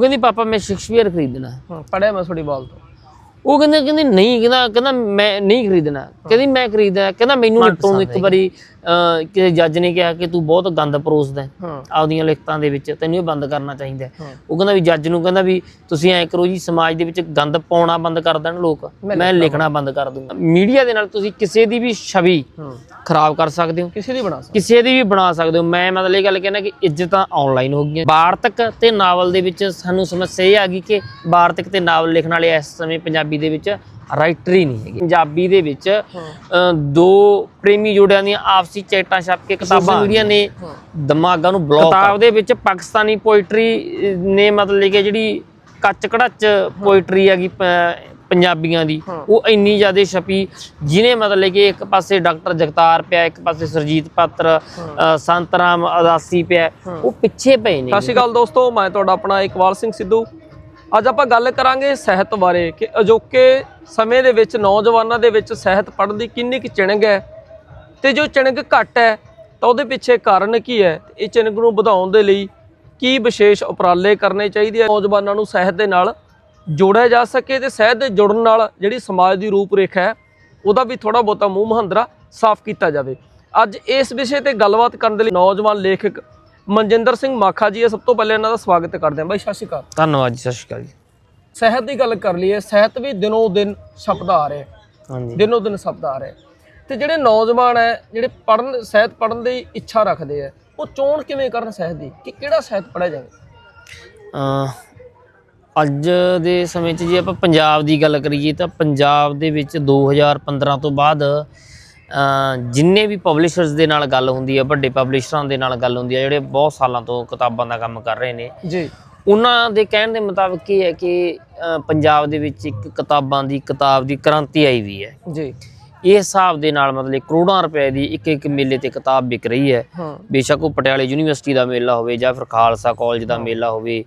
ਉਹ ਕਹਿੰਦੀ ਪਾਪਾ ਮੈਂ ਸ਼ੇਕਸਪੀਅਰ ਖਰੀਦਣਾ। ਹਾਂ ਪੜਿਆ ਮੈਂ ਤੁਹਾਡੀ ਬਾਲ ਤੋਂ। ਉਹ ਕਹਿੰਦਾ ਕਹਿੰਦੀ ਨਹੀਂ ਕਹਿੰਦਾ ਕਹਿੰਦਾ ਮੈਂ ਨਹੀਂ ਖਰੀਦਣਾ। ਕਹਿੰਦੀ ਮੈਂ ਖਰੀਦਣਾ। ਕਹਿੰਦਾ ਮੈਨੂੰ ਨੂੰ ਇੱਕ ਵਾਰੀ ਕਿਸੇ ਜੱਜ ਨੇ ਕਿਹਾ ਕਿ ਤੂੰ ਬਹੁਤ ਗੰਦ ਪਰੋਸਦਾ ਹੈ। ਆਪਦੀਆਂ ਲਿਖਤਾਂ ਦੇ ਵਿੱਚ ਤੈਨੂੰ ਇਹ ਬੰਦ ਕਰਨਾ ਚਾਹੀਦਾ। ਉਹ ਕਹਿੰਦਾ ਵੀ ਜੱਜ ਨੂੰ ਕਹਿੰਦਾ ਵੀ ਤੁਸੀਂ ਐਂ ਕਰੋ ਜੀ ਸਮਾਜ ਦੇ ਵਿੱਚ ਗੰਦ ਪਾਉਣਾ ਬੰਦ ਕਰ ਦੇਣ ਲੋਕ। ਮੈਂ ਲਿਖਣਾ ਬੰਦ ਕਰ ਦੂੰਗਾ। ਮੀਡੀਆ ਦੇ ਨਾਲ ਤੁਸੀਂ ਕਿਸੇ ਦੀ ਵੀ ਛਵੀ ਖਰਾਬ ਕਰ ਸਕਦੇ ਹੋ। ਕਿਸੇ ਦੀ ਬਣਾ ਸਕਦਾ ਕਿਸੇ ਦੀ ਵੀ ਬਣਾ ਸਕਦੇ ਹੋ। ਮੈਂ ਮਤਲਬ ਇਹ ਗੱਲ ਕਹਿੰਦਾ ਕਿ ਇੱਜ਼ਤਾਂ ਆਨਲਾਈਨ ਹੋ ਗਈਆਂ। ਵਾਰਤਕ ਤੇ ਨਾਵਲ ਦੇ ਵਿੱਚ ਸਾਨੂੰ ਸਮੱਸਿਆ ਇਹ ਆ ਗਈ ਕਿ ਵਾਰਤਕ ਤੇ ਨਾਵਲ ਲਿਖਣ ਵਾਲੇ ਇਸ ਸਮੇਂ ਪੰਜਾਬੀ ਦੇ ਵਿੱਚ ਰਾਈਟਰ ਹੀ ਨਹੀਂ ਹੈਗੇ। ਪੰਜਾਬੀ ਦੇ ਵਿੱਚ ਦੋ ਪ੍ਰੇਮੀ ਜੋੜਿਆਂ ਦੀਆਂ ਆਪਸੀ ਚੈਟਾਂ ਛਪ ਕੇ ਕਿਤਾਬਾਂ ਮੀਡੀਆ ਨੇ। ਦਿਮਾਗਾਂ ਨੂੰ ਬਲੌਕ ਕਿਤਾਬ ਦੇ ਵਿੱਚ ਪਾਕਿਸਤਾਨੀ ਪੋਇਟਰੀ ਨੇ ਮਤਲਬ ਕਿ ਜਿਹੜੀ ਕੱਚ ਕੜੱਚ ਪੋਇਟਰੀ ਹੈਗੀ ਪੰਜਾਬੀਆਂ ਦੀ। ਉਹ ਇੰਨੀ ਜ਼ਿਆਦਾ ਛਪੀ ਜਿਹਨੇ ਮਤਲਬ ਕਿ ਇੱਕ ਪਾਸੇ ਡਾਕਟਰ ਜਗਤਾਰ ਪਿਆ ਇੱਕ ਪਾਸੇ ਸਰਜੀਤ ਪਾਤਰ ਸੰਤਰਾਮ ਅਦਾਸੀ ਪਿਆ। ਉਹ ਪਿੱਛੇ ਪਏ ਨੇ। ਸਤਿ ਸ਼੍ਰੀ ਅਕਾਲ ਦੋਸਤੋ ਮੈਂ ਤੁਹਾਡਾ ਆਪਣਾ ਇਕਬਾਲ ਸਿੰਘ ਸਿੱਧੂ। ਅੱਜ ਆਪਾਂ ਗੱਲ ਕਰਾਂਗੇ ਸਾਹਿਤ ਬਾਰੇ ਕਿ ਅਜੋਕੇ ਸਮੇਂ ਦੇ ਵਿੱਚ ਨੌਜਵਾਨਾਂ ਦੇ ਵਿੱਚ ਸਾਹਿਤ ਪੜ੍ਹਨ ਦੀ ਕਿੰਨੀ ਕੁ ਚਿਣਗ ਹੈ ਤੇ ਜੋ ਚਿਣਗ ਘੱਟ ਹੈ ਤਾਂ ਉਹਦੇ ਪਿੱਛੇ ਕਾਰਨ ਕੀ ਹੈ? ਇਹ ਚਿਣਗ ਨੂੰ ਵਧਾਉਣ ਦੇ ਲਈ ਕੀ ਵਿਸ਼ੇਸ਼ ਉਪਰਾਲੇ ਕਰਨੇ ਚਾਹੀਦੇ ਆ? ਨੌਜਵਾਨਾਂ ਨੂੰ ਸਾਹਿਤ ਦੇ ਨਾਲ ਜੋੜਿਆ ਜਾ ਸਕੇ ਤੇ ਸਾਹਿਤ ਦੇ ਜੁੜਨ ਨਾਲ ਜਿਹੜੀ ਸਮਾਜ ਦੀ ਰੂਪਰੇਖਾ ਹੈ, ਉਹਦਾ ਵੀ ਥੋੜਾ ਬਹੁਤਾ ਮੂੰਹ ਮਹੰਦਰਾ ਸਾਫ਼ ਕੀਤਾ ਜਾਵੇ। ਅੱਜ ਇਸ ਵਿਸ਼ੇ ਤੇ ਗੱਲਬਾਤ ਕਰਨ ਦੇ ਲਈ ਨੌਜਵਾਨ ਲੇਖਕ ਮਨਜਿੰਦਰ ਸਿੰਘ ਮਾਖਾ ਜੀ ਹੈ ਸਭ ਤੋਂ ਪਹਿਲੇ ਇਹਨਾਂ ਦਾ ਸਵਾਗਤ ਕਰਦੇ ਹਾਂ। ਬਾਈ ਸਤਿ ਸ਼੍ਰੀ ਅਕਾਲ। ਧੰਨਵਾਦ ਜੀ ਸਤਿ ਸ਼੍ਰੀ ਅਕਾਲ ਜੀ। ਸਾਹਿਤ ਦੀ ਗੱਲ ਕਰ ਲਈਏ ਸਾਹਿਤ ਵੀ ਦਿਨੋਂ ਦਿਨ ਛਪਦਾ ਆ ਰਿਹਾ ਹਾਂਜੀ। ਦਿਨੋਂ ਦਿਨ ਛਪਦਾ ਆ ਰਿਹਾ ਤੇ ਜਿਹੜੇ ਨੌਜਵਾਨ ਹੈ ਜਿਹੜੇ ਪੜਨ ਸਾਹਿਤ ਪੜਨ ਦੀ ਇੱਛਾ ਰੱਖਦੇ ਆ ਉਹ ਚੋਣ ਕਿਵੇਂ ਕਰਨ ਸਾਹਿਤ ਦੀ? ਕਿ ਕਿਹੜਾ ਸਾਹਿਤ ਪੜਿਆ ਜਾਵੇ? ਅ, ਅੱਜ ਦੇ ਸਮੇਂ 'ਚ ਜੇ ਆਪਾਂ ਪੰਜਾਬ ਦੀ ਗੱਲ ਕਰੀਏ ਤਾਂ ਪੰਜਾਬ ਦੇ ਵਿੱਚ 2015 ਤੋਂ ਬਾਅਦ ਜਿੰਨੇ ਵੀ ਪਬਲਿਸ਼ਰਸ ਦੇ ਨਾਲ ਗੱਲ ਹੁੰਦੀ ਹੈ ਵੱਡੇ ਪਬਲਿਸ਼ਰਾਂ ਦੇ ਨਾਲ ਗੱਲ ਹੁੰਦੀ ਹੈ ਜਿਹੜੇ ਬਹੁਤ ਸਾਲਾਂ ਤੋਂ ਕਿਤਾਬਾਂ ਦਾ ਕੰਮ ਕਰ ਰਹੇ ਨੇ ਜੀ। ਉਹਨਾਂ ਦੇ ਕਹਿਣ ਦੇ ਮੁਤਾਬਕ ਇਹ ਹੈ ਕਿ ਪੰਜਾਬ ਦੇ ਵਿੱਚ ਇੱਕ ਕਿਤਾਬਾਂ ਦੀ ਕਿਤਾਬ ਦੀ ਕ੍ਰਾਂਤੀ ਆਈ ਵੀ ਹੈ। ਜੀ। ਇਹ ਹਿਸਾਬ ਦੇ ਨਾਲ ਮਤਲਬ ਕਰੋੜਾਂ ਰੁਪਏ ਦੀ ਇੱਕ ਇੱਕ ਮੇਲੇ ਤੇ ਕਿਤਾਬ ਵਿਕ ਰਹੀ ਹੈ। ਬੇਸ਼ੱਕ ਉਹ ਪਟਿਆਲੇ ਯੂਨੀਵਰਸਿਟੀ ਦਾ ਮੇਲਾ ਹੋਵੇ ਜਾਂ ਫਿਰ ਖਾਲਸਾ ਕਾਲਜ ਦਾ ਮੇਲਾ ਹੋਵੇ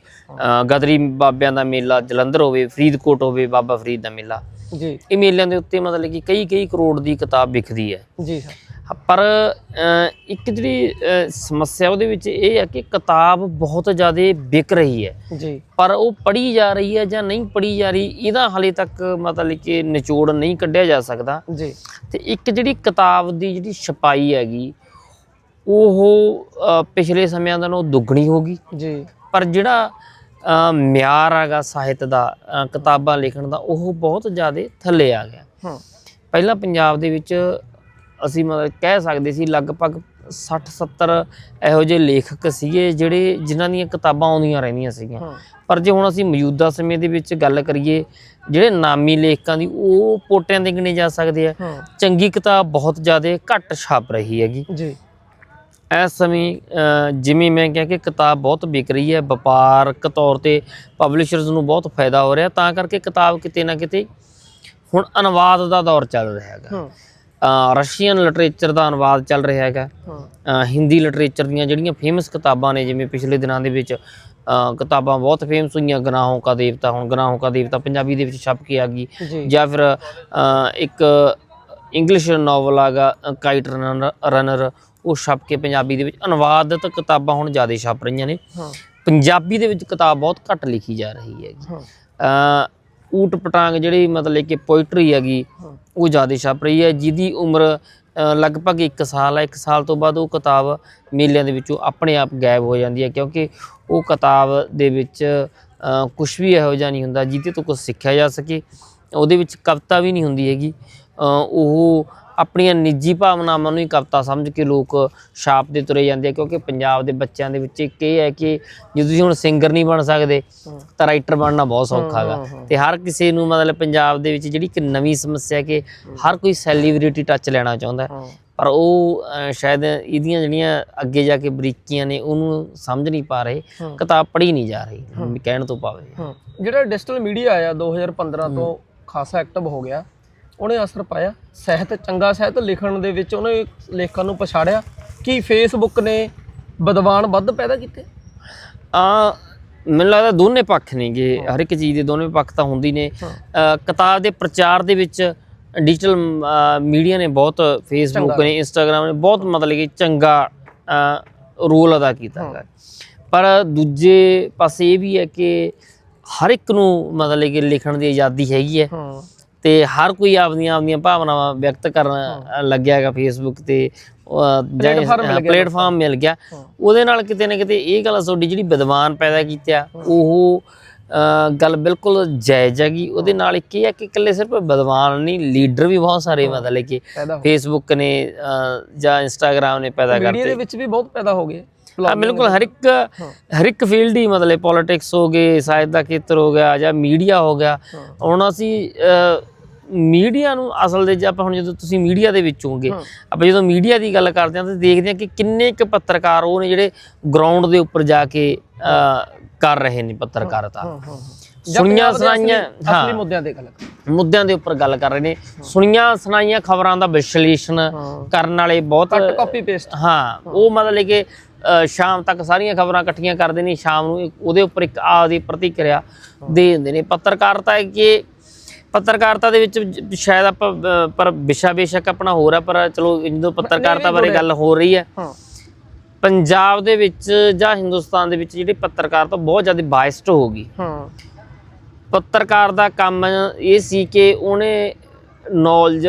ਗਦਰੀ ਬਾਬਿਆਂ ਦਾ ਮੇਲਾ ਜਲੰਧਰ ਹੋਵੇ ਫਰੀਦਕੋਟ ਹੋਵੇ ਬਾਬਾ ਫਰੀਦ ਦਾ ਮੇਲਾ। ਜੀ। ਇਹ ਮੇਲਿਆਂ ਦੇ ਉੱਤੇ ਮਤਲਬ ਕਿ ਕਈ ਕਈ ਕਰੋੜ ਦੀ ਕਿਤਾਬ ਵਿਕਦੀ ਹੈ। ਜੀ ਸਰ। ਪਰ ਇੱਕ ਜਿਹੜੀ ਸਮੱਸਿਆ ਉਹਦੇ ਵਿੱਚ ਇਹ ਹੈ ਕਿ ਕਿਤਾਬ ਬਹੁਤ ਜ਼ਿਆਦਾ ਵਿਕ ਰਹੀ ਹੈ। ਜੀ। ਪਰ ਉਹ ਪੜ੍ਹੀ ਜਾ ਰਹੀ ਹੈ ਜਾਂ ਨਹੀਂ ਪੜ੍ਹੀ ਜਾ ਰਹੀ ਇਹਦਾ ਹਾਲੇ ਤੱਕ ਮਤਲਬ ਕਿ ਨਿਚੋੜ ਨਹੀਂ ਕੱਢਿਆ ਜਾ ਸਕਦਾ। ਜੀ। ਤੇ ਇੱਕ ਜਿਹੜੀ ਕਿਤਾਬ ਦੀ ਜਿਹੜੀ ਛਪਾਈ ਹੈਗੀ ਉਹ ਪਿਛਲੇ ਸਮਿਆਂ ਨਾਲੋਂ ਦੁੱਗਣੀ ਹੋ ਗਈ। ਜੀ। ਪਰ ਜਿਹੜਾ ਮਿਆਰ ਹੈਗਾ ਸਾਹਿਤ ਦਾ ਕਿਤਾਬਾਂ ਲਿਖਣ ਦਾ ਉਹ ਬਹੁਤ ਜ਼ਿਆਦਾ ਥੱਲੇ ਆ ਗਿਆ। ਹਾਂ। ਪਹਿਲਾਂ ਪੰਜਾਬ ਦੇ ਵਿੱਚ ਅਸੀਂ ਮਤਲਬ ਕਹਿ ਸਕਦੇ ਸੀ ਲਗਭਗ 60 70 ਇਹੋ ਜਿਹੇ ਲੇਖਕ ਸੀਗੇ ਜਿਹੜੇ ਜਿਨ੍ਹਾਂ ਦੀਆਂ ਕਿਤਾਬਾਂ ਆਉਂਦੀਆਂ ਰਹਿੰਦੀਆਂ ਸੀਗੀਆਂ। ਪਰ ਜੇ ਹੁਣ ਅਸੀਂ ਮੌਜੂਦਾ ਸਮੇਂ ਦੇ ਵਿੱਚ ਗੱਲ ਕਰੀਏ ਜਿਹੜੇ ਨਾਮੀ ਲੇਖਕਾਂ ਦੀ ਉਹ ਪੋਟਿਆਂ ਦੇ ਗਿਣੇ ਜਾ ਸਕਦੇ ਆ। ਚੰਗੀ ਕਿਤਾਬ ਬਹੁਤ ਜ਼ਿਆਦਾ ਘੱਟ ਛਪ ਰਹੀ ਹੈਗੀ। ਜੀ। ਇਸ ਸਮੇਂ ਜਿਵੇਂ ਮੈਂ ਕਿਹਾ ਕਿ ਕਿਤਾਬ ਬਹੁਤ ਵਿਕ ਰਹੀ ਹੈ ਵਪਾਰਕ ਤੌਰ ਤੇ ਪਬਲਿਸ਼ਰਸ ਨੂੰ ਬਹੁਤ ਫਾਇਦਾ ਹੋ ਰਿਹਾ ਤਾਂ ਕਰਕੇ ਕਿਤਾਬ ਕਿਤੇ ਨਾ ਕਿਤੇ ਹੁਣ ਅਨੁਵਾਦ ਦਾ ਦੌਰ ਚੱਲ ਰਿਹਾ ਹੈਗਾ। ਰਸ਼ੀਅਨ ਲਿਟਰੇਚਰ ਦਾ ਅਨੁਵਾਦ ਚੱਲ ਰਿਹਾ ਹੈਗਾ। ਹਿੰਦੀ ਲਿਟਰੇਚਰ ਦੀਆਂ ਜਿਹੜੀਆਂ ਫੇਮਸ ਕਿਤਾਬਾਂ ਨੇ ਜਿਵੇਂ ਪਿਛਲੇ ਦਿਨਾਂ ਦੇ ਵਿੱਚ ਕਿਤਾਬਾਂ ਬਹੁਤ ਫੇਮਸ ਹੋਈਆਂ ਗਨਾਹੋਂ ਕਾ ਦੇਵਤਾ ਹੁਣ ਗਨਾਹੋਂ ਕਾ ਦੇਵਤਾ ਪੰਜਾਬੀ ਦੇ ਵਿੱਚ ਛਪ ਕੇ ਆ ਗਈ। ਜੀ। ਫਿਰ ਇੱਕ ਇੰਗਲਿਸ਼ ਨਾਵਲ ਆਗਾ ਕਾਈਟ ਰਨਰ ਉਹ ਛਪ ਕੇ ਪੰਜਾਬੀ ਦੇ ਵਿੱਚ ਅਨੁਵਾਦਿਤ ਕਿਤਾਬਾਂ ਹੁਣ ਜ਼ਿਆਦਾ ਛਪ ਰਹੀਆਂ ਨੇ। ਪੰਜਾਬੀ ਦੇ ਵਿੱਚ ਕਿਤਾਬ ਬਹੁਤ ਘੱਟ ਲਿਖੀ ਜਾ ਰਹੀ ਹੈਗੀ ਅ ਊਟ ਪਟਾਂਗ ਜਿਹੜੀ ਮਤਲਬ ਕਿ ਪੋਇਟਰੀ ਹੈਗੀ ਉਹ ਜ਼ਿਆਦਾ ਛਪ ਰਹੀ ਹੈ। ਜਿਹਦੀ ਉਮਰ ਲਗਭਗ 1 ਸਾਲ ਹੈ। 1 ਸਾਲ ਤੋਂ ਬਾਅਦ ਉਹ ਕਿਤਾਬ ਮੇਲਿਆਂ ਦੇ ਵਿੱਚੋਂ ਆਪਣੇ ਆਪ ਗਾਇਬ ਹੋ ਜਾਂਦੀ ਹੈ। ਕਿਉਂਕਿ ਉਹ ਕਿਤਾਬ ਦੇ ਵਿੱਚ ਕੁਝ ਵੀ ਇਹੋ ਜਿਹਾ ਨਹੀਂ ਹੁੰਦਾ ਜਿਹਦੇ ਤੋਂ ਕੁਝ ਸਿੱਖਿਆ ਜਾ ਸਕੇ। ਉਹਦੇ ਵਿੱਚ ਕਵਿਤਾ ਵੀ ਨਹੀਂ ਹੁੰਦੀ ਹੈਗੀ। ਉਹ ਆਪਣੀਆਂ ਨਿੱਜੀ ਭਾਵਨਾਵਾਂ ਨੂੰ ਹੀ ਕਵਿਤਾ ਸਮਝ ਕੇ ਲੋਕ ਛਾਪ ਦੇ ਤੁਰੇ ਜਾਂਦੇ ਆ ਕਿਉਂਕਿ ਪੰਜਾਬ ਦੇ ਬੱਚਿਆਂ ਦੇ ਵਿੱਚ ਇੱਕ ਇਹ ਹੈ ਕਿ ਜੇ ਤੁਸੀਂ ਹੁਣ ਸਿੰਗਰ ਨਹੀਂ ਬਣ ਸਕਦੇ ਤਾਂ ਰਾਈਟਰ ਬਣਨਾ ਬਹੁਤ ਸੌਖਾ ਹੈਗਾ ਤੇ ਹਰ ਕਿਸੇ ਨੂੰ ਮਤਲਬ ਪੰਜਾਬ ਦੇ ਵਿੱਚ ਜਿਹੜੀ ਇੱਕ ਨਵੀਂ ਸਮੱਸਿਆ ਕਿ ਹਰ ਕੋਈ ਸੈਲੀਬ੍ਰਿਟੀ ਟੱਚ ਲੈਣਾ ਚਾਹੁੰਦਾ ਪਰ ਉਹ ਸ਼ਾਇਦ ਇਹਦੀਆਂ ਜਿਹੜੀਆਂ ਅੱਗੇ ਜਾ ਕੇ ਬਰੀਕੀਆਂ ਨੇ ਉਹਨੂੰ ਸਮਝ ਨਹੀਂ ਪਾ ਰਹੇ। ਕਿਤਾਬ ਪੜ੍ਹੀ ਨਹੀਂ ਜਾ ਰਹੀ ਕਹਿਣ ਤੋਂ ਪਾਵੇ ਜਿਹੜਾ ਡਿਜੀਟਲ ਮੀਡੀਆ ਆਇਆ 2015 ਤੋਂ ਖਾਸਾ ਐਕਟਿਵ ਹੋ ਗਿਆ ਉਹਨੇ ਅਸਰ ਪਾਇਆ ਸਾਹਿਤ ਚੰਗਾ ਸਾਹਿਤ ਲਿਖਣ ਦੇ ਵਿੱਚ ਉਹਨੇ ਲੇਖਕਾਂ ਨੂੰ ਪਛਾੜਿਆ। ਕਿ ਫੇਸਬੁੱਕ ਨੇ ਵਿਦਵਾਨ ਵੱਧ ਪੈਦਾ ਕੀਤੇ? ਆ ਮੈਨੂੰ ਲੱਗਦਾ ਦੋਨੇ ਪੱਖ ਨੇਗੇ। ਹਰ ਇੱਕ ਚੀਜ਼ ਦੇ ਦੋਨੇ ਪੱਖ ਤਾਂ ਹੁੰਦੀ ਨੇ। ਹਾਂ। ਕਿਤਾਬ ਦੇ ਪ੍ਰਚਾਰ ਦੇ ਵਿੱਚ ਡਿਜੀਟਲ ਮੀਡੀਆ ਨੇ ਬਹੁਤ ਫੇਸਬੁੱਕ ਨੇ ਇੰਸਟਾਗ੍ਰam ਨੇ ਬਹੁਤ ਮਤਲਬ ਕਿ ਚੰਗਾ ਰੋਲ ਅਦਾ ਕੀਤਾ ਹੈਗਾ। ਪਰ ਦੂਜੇ ਪਾਸੇ ਇਹ ਵੀ ਹੈ ਕਿ ਹਰ ਇੱਕ ਨੂੰ ਮਤਲਬ ਕਿ ਲਿਖਣ ਦੀ ਆਜ਼ਾਦੀ ਹੈਗੀ ਹੈ। ਹਾਂ। ਤੇ ਹਰ ਕੋਈ ਆਪਦੀਆਂ ਆਪਦੀਆਂ ਭਾਵਨਾਵਾਂ ਵਿਅਕਤ ਕਰਨ ਲੱਗਿਆ ਹੈਗਾ ਫੇਸਬੁੱਕ ਤੇ ਪਲੇਟਫਾਰਮ ਮਿਲ ਗਿਆ। ਉਹਦੇ ਨਾਲ ਕਿਤੇ ਨਾ ਕਿਤੇ ਇਹ ਗੱਲ ਤੁਹਾਡੀ ਜਿਹੜੀ ਵਿਦਵਾਨ ਪੈਦਾ ਕੀਤੀ ਉਹ ਗੱਲ ਬਿਲਕੁਲ ਜਾਇਜ਼ ਹੈਗੀ। ਉਹਦੇ ਨਾਲ ਇੱਕ ਇਹ ਹੈ ਕਿ ਇਕੱਲੇ ਸਿਰਫ ਵਿਦਵਾਨ ਨਹੀਂ ਲੀਡਰ ਵੀ ਬਹੁਤ ਸਾਰੇ ਮਤਲਬ ਕਿ ਫੇਸਬੁੱਕ ਨੇ ਜਾਂ ਇੰਸਟਾਗ੍ਰਾਮ ਨੇ ਪੈਦਾ ਮੀਡੀਆ ਕਰਤੇ। ਦੇ ਵਿੱਚ ਵੀ ਬਹੁਤ ਪੈਦਾ ਹੋ ਗਏ। ਹਾਂ ਬਿਲਕੁਲ ਹਰ ਇੱਕ ਹਰ ਇੱਕ ਫੀਲਡ ਹੀ ਮਤਲਬ ਪੋਲਿਟਿਕਸ ਹੋ ਗਏ ਸਾਹਿਤ ਦਾ ਖੇਤਰ ਹੋ ਗਿਆ ਜਾਂ ਮੀਡੀਆ ਹੋ ਗਿਆ। ਹੁਣ ਅਸੀਂ ਮੀਡੀਆ ਨੂੰ ਅਸਲ ਦੇ ਜੇ ਆਪਾਂ ਹੁਣ ਜਦੋਂ ਤੁਸੀਂ ਮੀਡੀਆ ਦੇ ਵਿੱਚ ਹੋਗੇ। ਆਪਾਂ ਜਦੋਂ ਮੀਡੀਆ ਦੀ ਗੱਲ ਕਰਦੇ ਹਾਂ ਤਾਂ ਦੇਖਦੇ ਹਾਂ ਕਿ ਕਿੰਨੇ ਕੁ ਪੱਤਰਕਾਰ ਉਹ ਨੇ ਜਿਹੜੇ ਗਰਾਊਂਡ ਦੇ ਉੱਪਰ ਜਾ ਕੇ ਕਰ ਰਹੇ ਨੇ ਪੱਤਰਕਾਰਤਾ। ਸੁਣੀਆਂ ਸੁਣਾਈਆਂ ਅਸਲੀ ਮੁੱਦਿਆਂ ਤੇ ਗੱਲ ਮੁੱਦਿਆਂ ਦੇ ਉੱਪਰ ਗੱਲ ਕਰ ਰਹੇ ਨੇ। ਸੁਣੀਆਂ ਸੁਣਾਈਆਂ ਖਬਰਾਂ ਦਾ ਵਿਸ਼ਲੇਸ਼ਣ ਕਰਨ ਵਾਲੇ ਬਹੁਤ ਕੱਟ ਕਾਪੀ ਪੇਸਟ ਹਾਂ ਉਹ ਮਤਲਬ ਕਿ ਸ਼ਾਮ ਤੱਕ ਸਾਰੀਆਂ ਖਬਰਾਂ ਇਕੱਠੀਆਂ ਕਰਦੇ ਨੇ ਸ਼ਾਮ ਨੂੰ ਉਹਦੇ ਉੱਪਰ ਇੱਕ ਆਪਦੀ ਪ੍ਰਤੀਕਿਰਿਆ ਦੇ ਦਿੰਦੇ ਨੇ। ਪੱਤਰਕਾਰਤਾ ਹੈ ਕਿ ਪੱਤਰਕਾਰਤਾ ਦੇ ਵਿੱਚ ਸ਼ਾਇਦ ਆਪਾਂ ਪਰ ਵਿਸ਼ਾ ਬੇਸ਼ੱਕ ਆਪਣਾ ਹੋਰ ਆ ਪਰ ਚਲੋ ਜਦੋਂ ਪੱਤਰਕਾਰਤਾ ਬਾਰੇ ਗੱਲ ਹੋ ਰਹੀ ਹੈ। ਹਾਂ। ਪੰਜਾਬ ਦੇ ਵਿੱਚ ਜਾਂ ਹਿੰਦੁਸਤਾਨ ਦੇ ਵਿੱਚ ਜਿਹੜੀ ਪੱਤਰਕਾਰਤਾ ਬਹੁਤ ਜ਼ਿਆਦਾ ਬਾਇਸਡ ਹੋ ਗਈ। ਹਾਂ। ਪੱਤਰਕਾਰ ਦਾ ਕੰਮ ਇਹ ਸੀ ਕਿ ਉਹਨੇ ਨੌਲੇਜ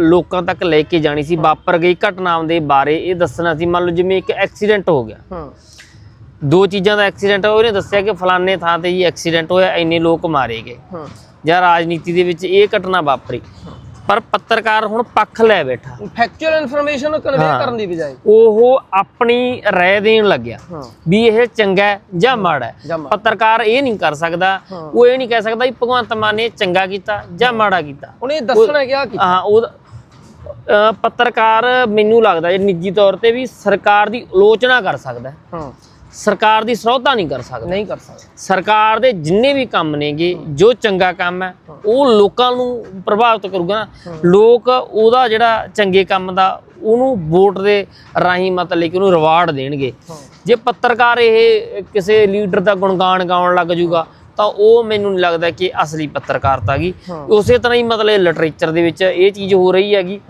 ਲੋਕਾਂ ਤੱਕ ਲੈ ਕੇ ਜਾਣੀ ਸੀ ਵਾਪਰ ਗਈ ਘਟਨਾਵਾਂ ਦੇ ਬਾਰੇ ਇਹ ਦੱਸਣਾ ਸੀ। ਮੰਨ ਲਓ ਜਿਵੇਂ ਇੱਕ ਐਕਸੀਡੈਂਟ ਹੋ ਗਿਆ। ਹਾਂ। ਦੋ ਚੀਜ਼ਾਂ ਦਾ ਐਕਸੀਡੈਂਟ ਹੋਇਆ ਉਹਨੇ ਦੱਸਿਆ ਕਿ ਫਲਾਣੇ ਥਾਂ ਤੇ ਜੀ ਐਕਸੀਡੈਂਟ ਹੋਇਆ ਇੰਨੇ ਲੋਕ ਮਾਰੇ ਗਏ। ਹਾਂ। ਜਾਂ ਰਾਜਨੀਤੀ ਦੇ ਵਿੱਚ ਇਹ ਘਟਨਾ ਵਾਪਰੀ। ਪਰ ਪੱਤਰਕਾਰ ਹੁਣ ਪੱਖ ਲੈ ਬੈਠਾ। ਫੈਕਚੁਅਲ ਇਨਫੋਰਮੇਸ਼ਨ ਕਨਵੇ ਹਾਂ। ਕਰਨ ਦੀ ਬਜਾਏ। ਉਹ ਆਪਣੀ ਰਾਏ ਦੇਣ ਲੱਗਿਆ ਵੀ ਇਹ ਚੰਗਾ ਹੈ ਜਾਂ ਮਾੜਾ ਹੈ। ਪੱਤਰਕਾਰ ਇਹ ਨਹੀਂ ਕਰ ਸਕਦਾ। ਉਹ ਇਹ ਨਹੀਂ ਕਹਿ ਸਕਦਾ ਵੀ ਭਗਵੰਤ ਮਾਨ ਨੇ ਚੰਗਾ ਕੀਤਾ ਜਾਂ ਮਾੜਾ ਕੀਤਾ। ਉਹਨੇ ਦੱਸਣਾ ਕਿਹਾ ਕਿ ਹਾਂ ਉਹ ਪੱਤਰਕਾਰ ਮੈਨੂੰ ਲੱਗਦਾ ਜੇ ਨਿੱਜੀ ਤੌਰ ਤੇ ਵੀ ਸਰਕਾਰ ਦੀ ਆਲੋਚਨਾ ਕਰ ਸਕਦਾ ਹੈ। ਸਰਕਾਰ ਦੀ ਸਰੋਧਾ ਨਹੀਂ ਕਰ ਸਕਦਾ। ਨਹੀਂ ਕਰ ਸਕਦਾ। ਸਰਕਾਰ ਦੇ ਜਿੰਨੇ ਵੀ ਕੰਮ ਨੇਗੇ ਜੋ ਚੰਗਾ ਕੰਮ ਹੈ ਉਹ ਲੋਕਾਂ ਨੂੰ ਪ੍ਰਭਾਵਿਤ ਕਰੂਗਾ ਨਾ। ਲੋਕ ਉਹਦਾ ਜਿਹੜਾ ਚੰਗੇ ਕੰਮ ਦਾ ਉਹਨੂੰ ਵੋਟ ਦੇ ਰਾਹੀਂ ਮਤਲਬ ਕਿ ਉਹਨੂੰ ਰਿਵਾਰਡ ਦੇਣਗੇ। ਜੇ ਪੱਤਰਕਾਰ ਇਹ ਕਿਸੇ ਲੀਡਰ ਦਾ ਗੁਣਗਾਨ ਗਾਉਣ ਲੱਗ ਜੂਗਾ ਤਾਂ ਉਹ ਮੈਨੂੰ ਨਹੀਂ ਲੱਗਦਾ ਕਿ ਅਸਲੀ ਪੱਤਰਕਾਰਤਾ ਗੀ। ਹਾਂ। ਉਸੇ ਤਰ੍ਹਾਂ ਹੀ ਮਤਲਬ ਲਿਟਰੇਚਰ ਦੇ ਵਿੱਚ ਇਹ ਚੀਜ਼ ਹੋ ਰਹੀ ਹੈਗੀ।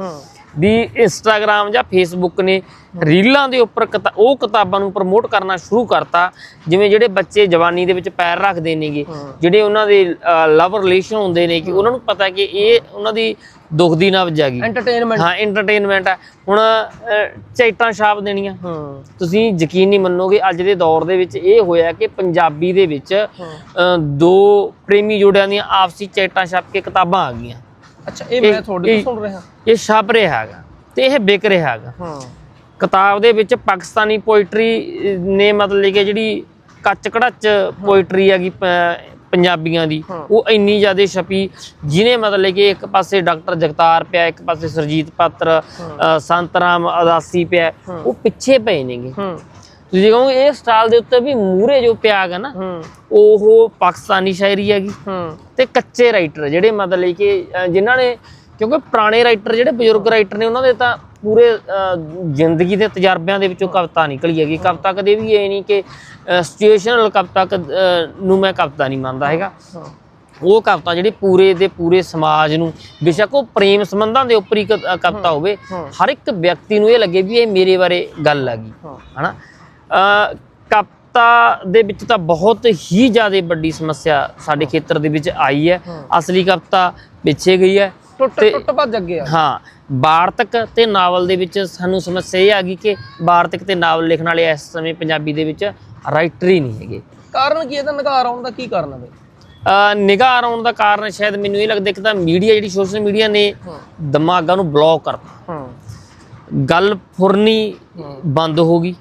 ਵੀ ਇੰਸਟਾਗ੍ਰam ਜਾਂ ਫੇਸਬੁੱਕ ਨੇ ਰੀਲਾਂ ਦੇ ਉੱਪਰ ਉਹ ਕਿਤਾਬਾਂ ਨੂੰ ਪ੍ਰਮੋਟ ਕਰਨਾ ਸ਼ੁਰੂ ਕਰਤਾ ਜਿਵੇਂ ਜਿਹੜੇ ਬੱਚੇ ਜਵਾਨੀ ਦੇ ਵਿੱਚ ਪੈਰ ਰੱਖਦੇ ਨੇਗੇ। ਜਿਹੜੇ ਉਹਨਾਂ ਦੇ ਲਵ ਰਿਲੇਸ਼ਨ ਹੁੰਦੇ ਨੇ ਕਿ ਉਹਨਾਂ ਨੂੰ ਪਤਾ ਕਿ ਇਹ ਉਹਨਾਂ ਦੀ ਦੁੱਖ ਦੀ ਨਬਜ ਹੈਗੀ ਐਂਟਰਟੇਨਮੈਂਟ ਹਾਂ ਐਂਟਰਟੇਨਮੈਂਟ ਹੈ ਹੁਣ ਚੈਟਾਂ ਛਾਪ ਦੇਣੀਆਂ। ਤੁਸੀਂ ਯਕੀਨ ਨਹੀਂ ਮੰਨੋਗੇ ਅੱਜ ਦੇ ਦੌਰ ਦੇ ਵਿੱਚ ਇਹ ਹੋਇਆ ਕਿ ਪੰਜਾਬੀ ਦੇ ਵਿੱਚ ਦੋ ਪ੍ਰੇਮੀ ਜੋੜਿਆਂ ਦੀਆਂ ਆਪਸੀ ਚੈਟਾਂ ਛਪ ਕੇ ਕਿਤਾਬਾਂ ਆ ਗਈਆਂ। ਅੱਛਾ ਇਹ ਮੈਂ ਇਹ- ਤੁਹਾਡੇ ਤੋਂ ਇਹ- ਸੁਣ ਰਿਹਾ। ਇਹ ਛਪ ਰਿਹਾ ਹੈਗਾ ਤੇ ਇਹ ਵਿਕ ਰਿਹਾ ਹੈਗਾ। ਹਾਂ। ਕਿਤਾਬ ਦੇ ਵਿੱਚ ਪਾਕਿਸਤਾਨੀ ਪੋਇਟਰੀ ਨੇ ਮਤਲਬ ਕਿ ਜਿਹੜੀ ਕੱਚ ਕੜੱਚ ਪੋਇਟਰੀ ਹੈਗੀ ਪੰਜਾਬੀਆਂ ਦੀ। ਉਹ ਇੰਨੀ ਜ਼ਿਆਦਾ ਛਪੀ ਜਿਹਨੇ ਮਤਲਬ ਕਿ ਇੱਕ ਪਾਸੇ ਡਾਕਟਰ ਜਗਤਾਰ ਪਿਆ ਇੱਕ ਪਾਸੇ ਸਰਜੀਤ ਪਾਤਰ ਅ, ਸੰਤਰਾਮ ਅਦਾਸੀ ਪਿਆ। ਉਹ ਪਿੱਛੇ ਪਏ ਨੇਗੇ। ਤੁਸੀਂ ਕਹੋਗੇ ਇਹ ਸਟਾਲ ਦੇ ਉੱਤੇ ਵੀ ਮੂਰੇ ਜੋ ਪਿਆ ਹੈਗਾ ਨਾ ਹੂੰ। ਉਹ ਪਾਕਿਸਤਾਨੀ ਸ਼ਾਇਰੀ ਹੈਗੀ। ਹੂੰ। ਤੇ ਕੱਚੇ ਰਾਈਟਰ ਜਿਹੜੇ ਮਤਲਬ ਕਿ ਜਿਨ੍ਹਾਂ ਨੇ ਕਿਉਂਕਿ ਪੁਰਾਣੇ ਰਾਈਟਰ ਜਿਹੜੇ ਬਜ਼ੁਰਗ ਰਾਈਟਰ ਨੇ ਉਹਨਾਂ ਦੇ ਤਾਂ ਪੂਰੇ ਜ਼ਿੰਦਗੀ ਦੇ ਤਜਰਬਿਆਂ ਦੇ ਵਿੱਚੋਂ ਕਵਿਤਾ ਨਿਕਲੀ ਹੈਗੀ। ਕਵਿਤਾ ਕਦੇ ਵੀ ਇਹ ਨਹੀਂ ਕਿ ਸਿਚੁਏਸ਼ਨਲ ਕਵਿਤਾ ਨੂੰ ਮੈਂ ਕਵਿਤਾ ਨਹੀਂ ਮੰਨਦਾ ਹੈਗਾ। ਹਾਂ। ਉਹ ਕਵਿਤਾ ਜਿਹੜੀ ਪੂਰੇ ਦੇ ਪੂਰੇ ਸਮਾਜ ਨੂੰ ਬੇਸ਼ੱਕ ਉਹ ਪ੍ਰੇਮ ਸੰਬੰਧਾਂ ਦੇ ਉੱਪਰ ਹੀ ਕਵਿਤਾ ਹੋਵੇ ਹਾਂ। ਹਰ ਇੱਕ ਵਿਅਕਤੀ ਨੂੰ ਇਹ ਲੱਗੇ ਵੀ ਇਹ ਮੇਰੇ ਬਾਰੇ ਗੱਲ ਹੈਗੀ। ਹਾਂ। ਹਨਾ? ਅ, ਕਵਿਤਾ ਦੇ ਵਿੱਚ ਤਾਂ ਬਹੁਤ ਹੀ ਜ਼ਿਆਦਾ ਵੱਡੀ ਸਮੱਸਿਆ ਸਾਡੇ ਖੇਤਰ ਦੇ ਵਿੱਚ ਆਈ ਹੈ। ਅਸਲੀ ਕਵਿਤਾ ਪਿੱਛੇ ਗਈ ਹੈ ਟੁੱਟ ਟੁੱਟ ਭੱਜ ਅੱਗੇ ਆ। ਹਾਂ ਵਾਰਤਕ ਤੇ ਨਾਵਲ ਦੇ ਵਿੱਚ ਸਾਨੂੰ ਸਮੱਸਿਆ ਇਹ ਆ ਗਈ ਕਿ ਵਾਰਤਕ ਤੇ ਨਾਵਲ ਲਿਖਣ ਵਾਲੇ ਇਸ ਸਮੇਂ ਪੰਜਾਬੀ ਦੇ ਵਿੱਚ ਰਾਈਟਰ ਹੀ ਨਹੀਂ ਹੈਗੇ। ਕਾਰਨ ਕੀ ਇਹਦਾ ਨਕਾਰ ਆਉਣ ਦਾ ਕੀ ਕਾਰਨ ਹੈ ਨਿਗਾਹ ਆਉਣ ਦਾ ਕਾਰਨ ਸ਼ਾਇਦ ਮੈਨੂੰ ਇਹ ਲੱਗਦਾ ਕਿ ਤਾਂ ਮੀਡੀਆ ਜਿਹੜੀ ਸੋਸ਼ਲ ਮੀਡੀਆ ਨੇ ਦਿਮਾਗਾਂ ਨੂੰ ਬਲੌਕ ਕਰਤਾ। ਗੱਲ ਫੁਰਨੀ। ਬੰਦ ਹੋ ਗਈ।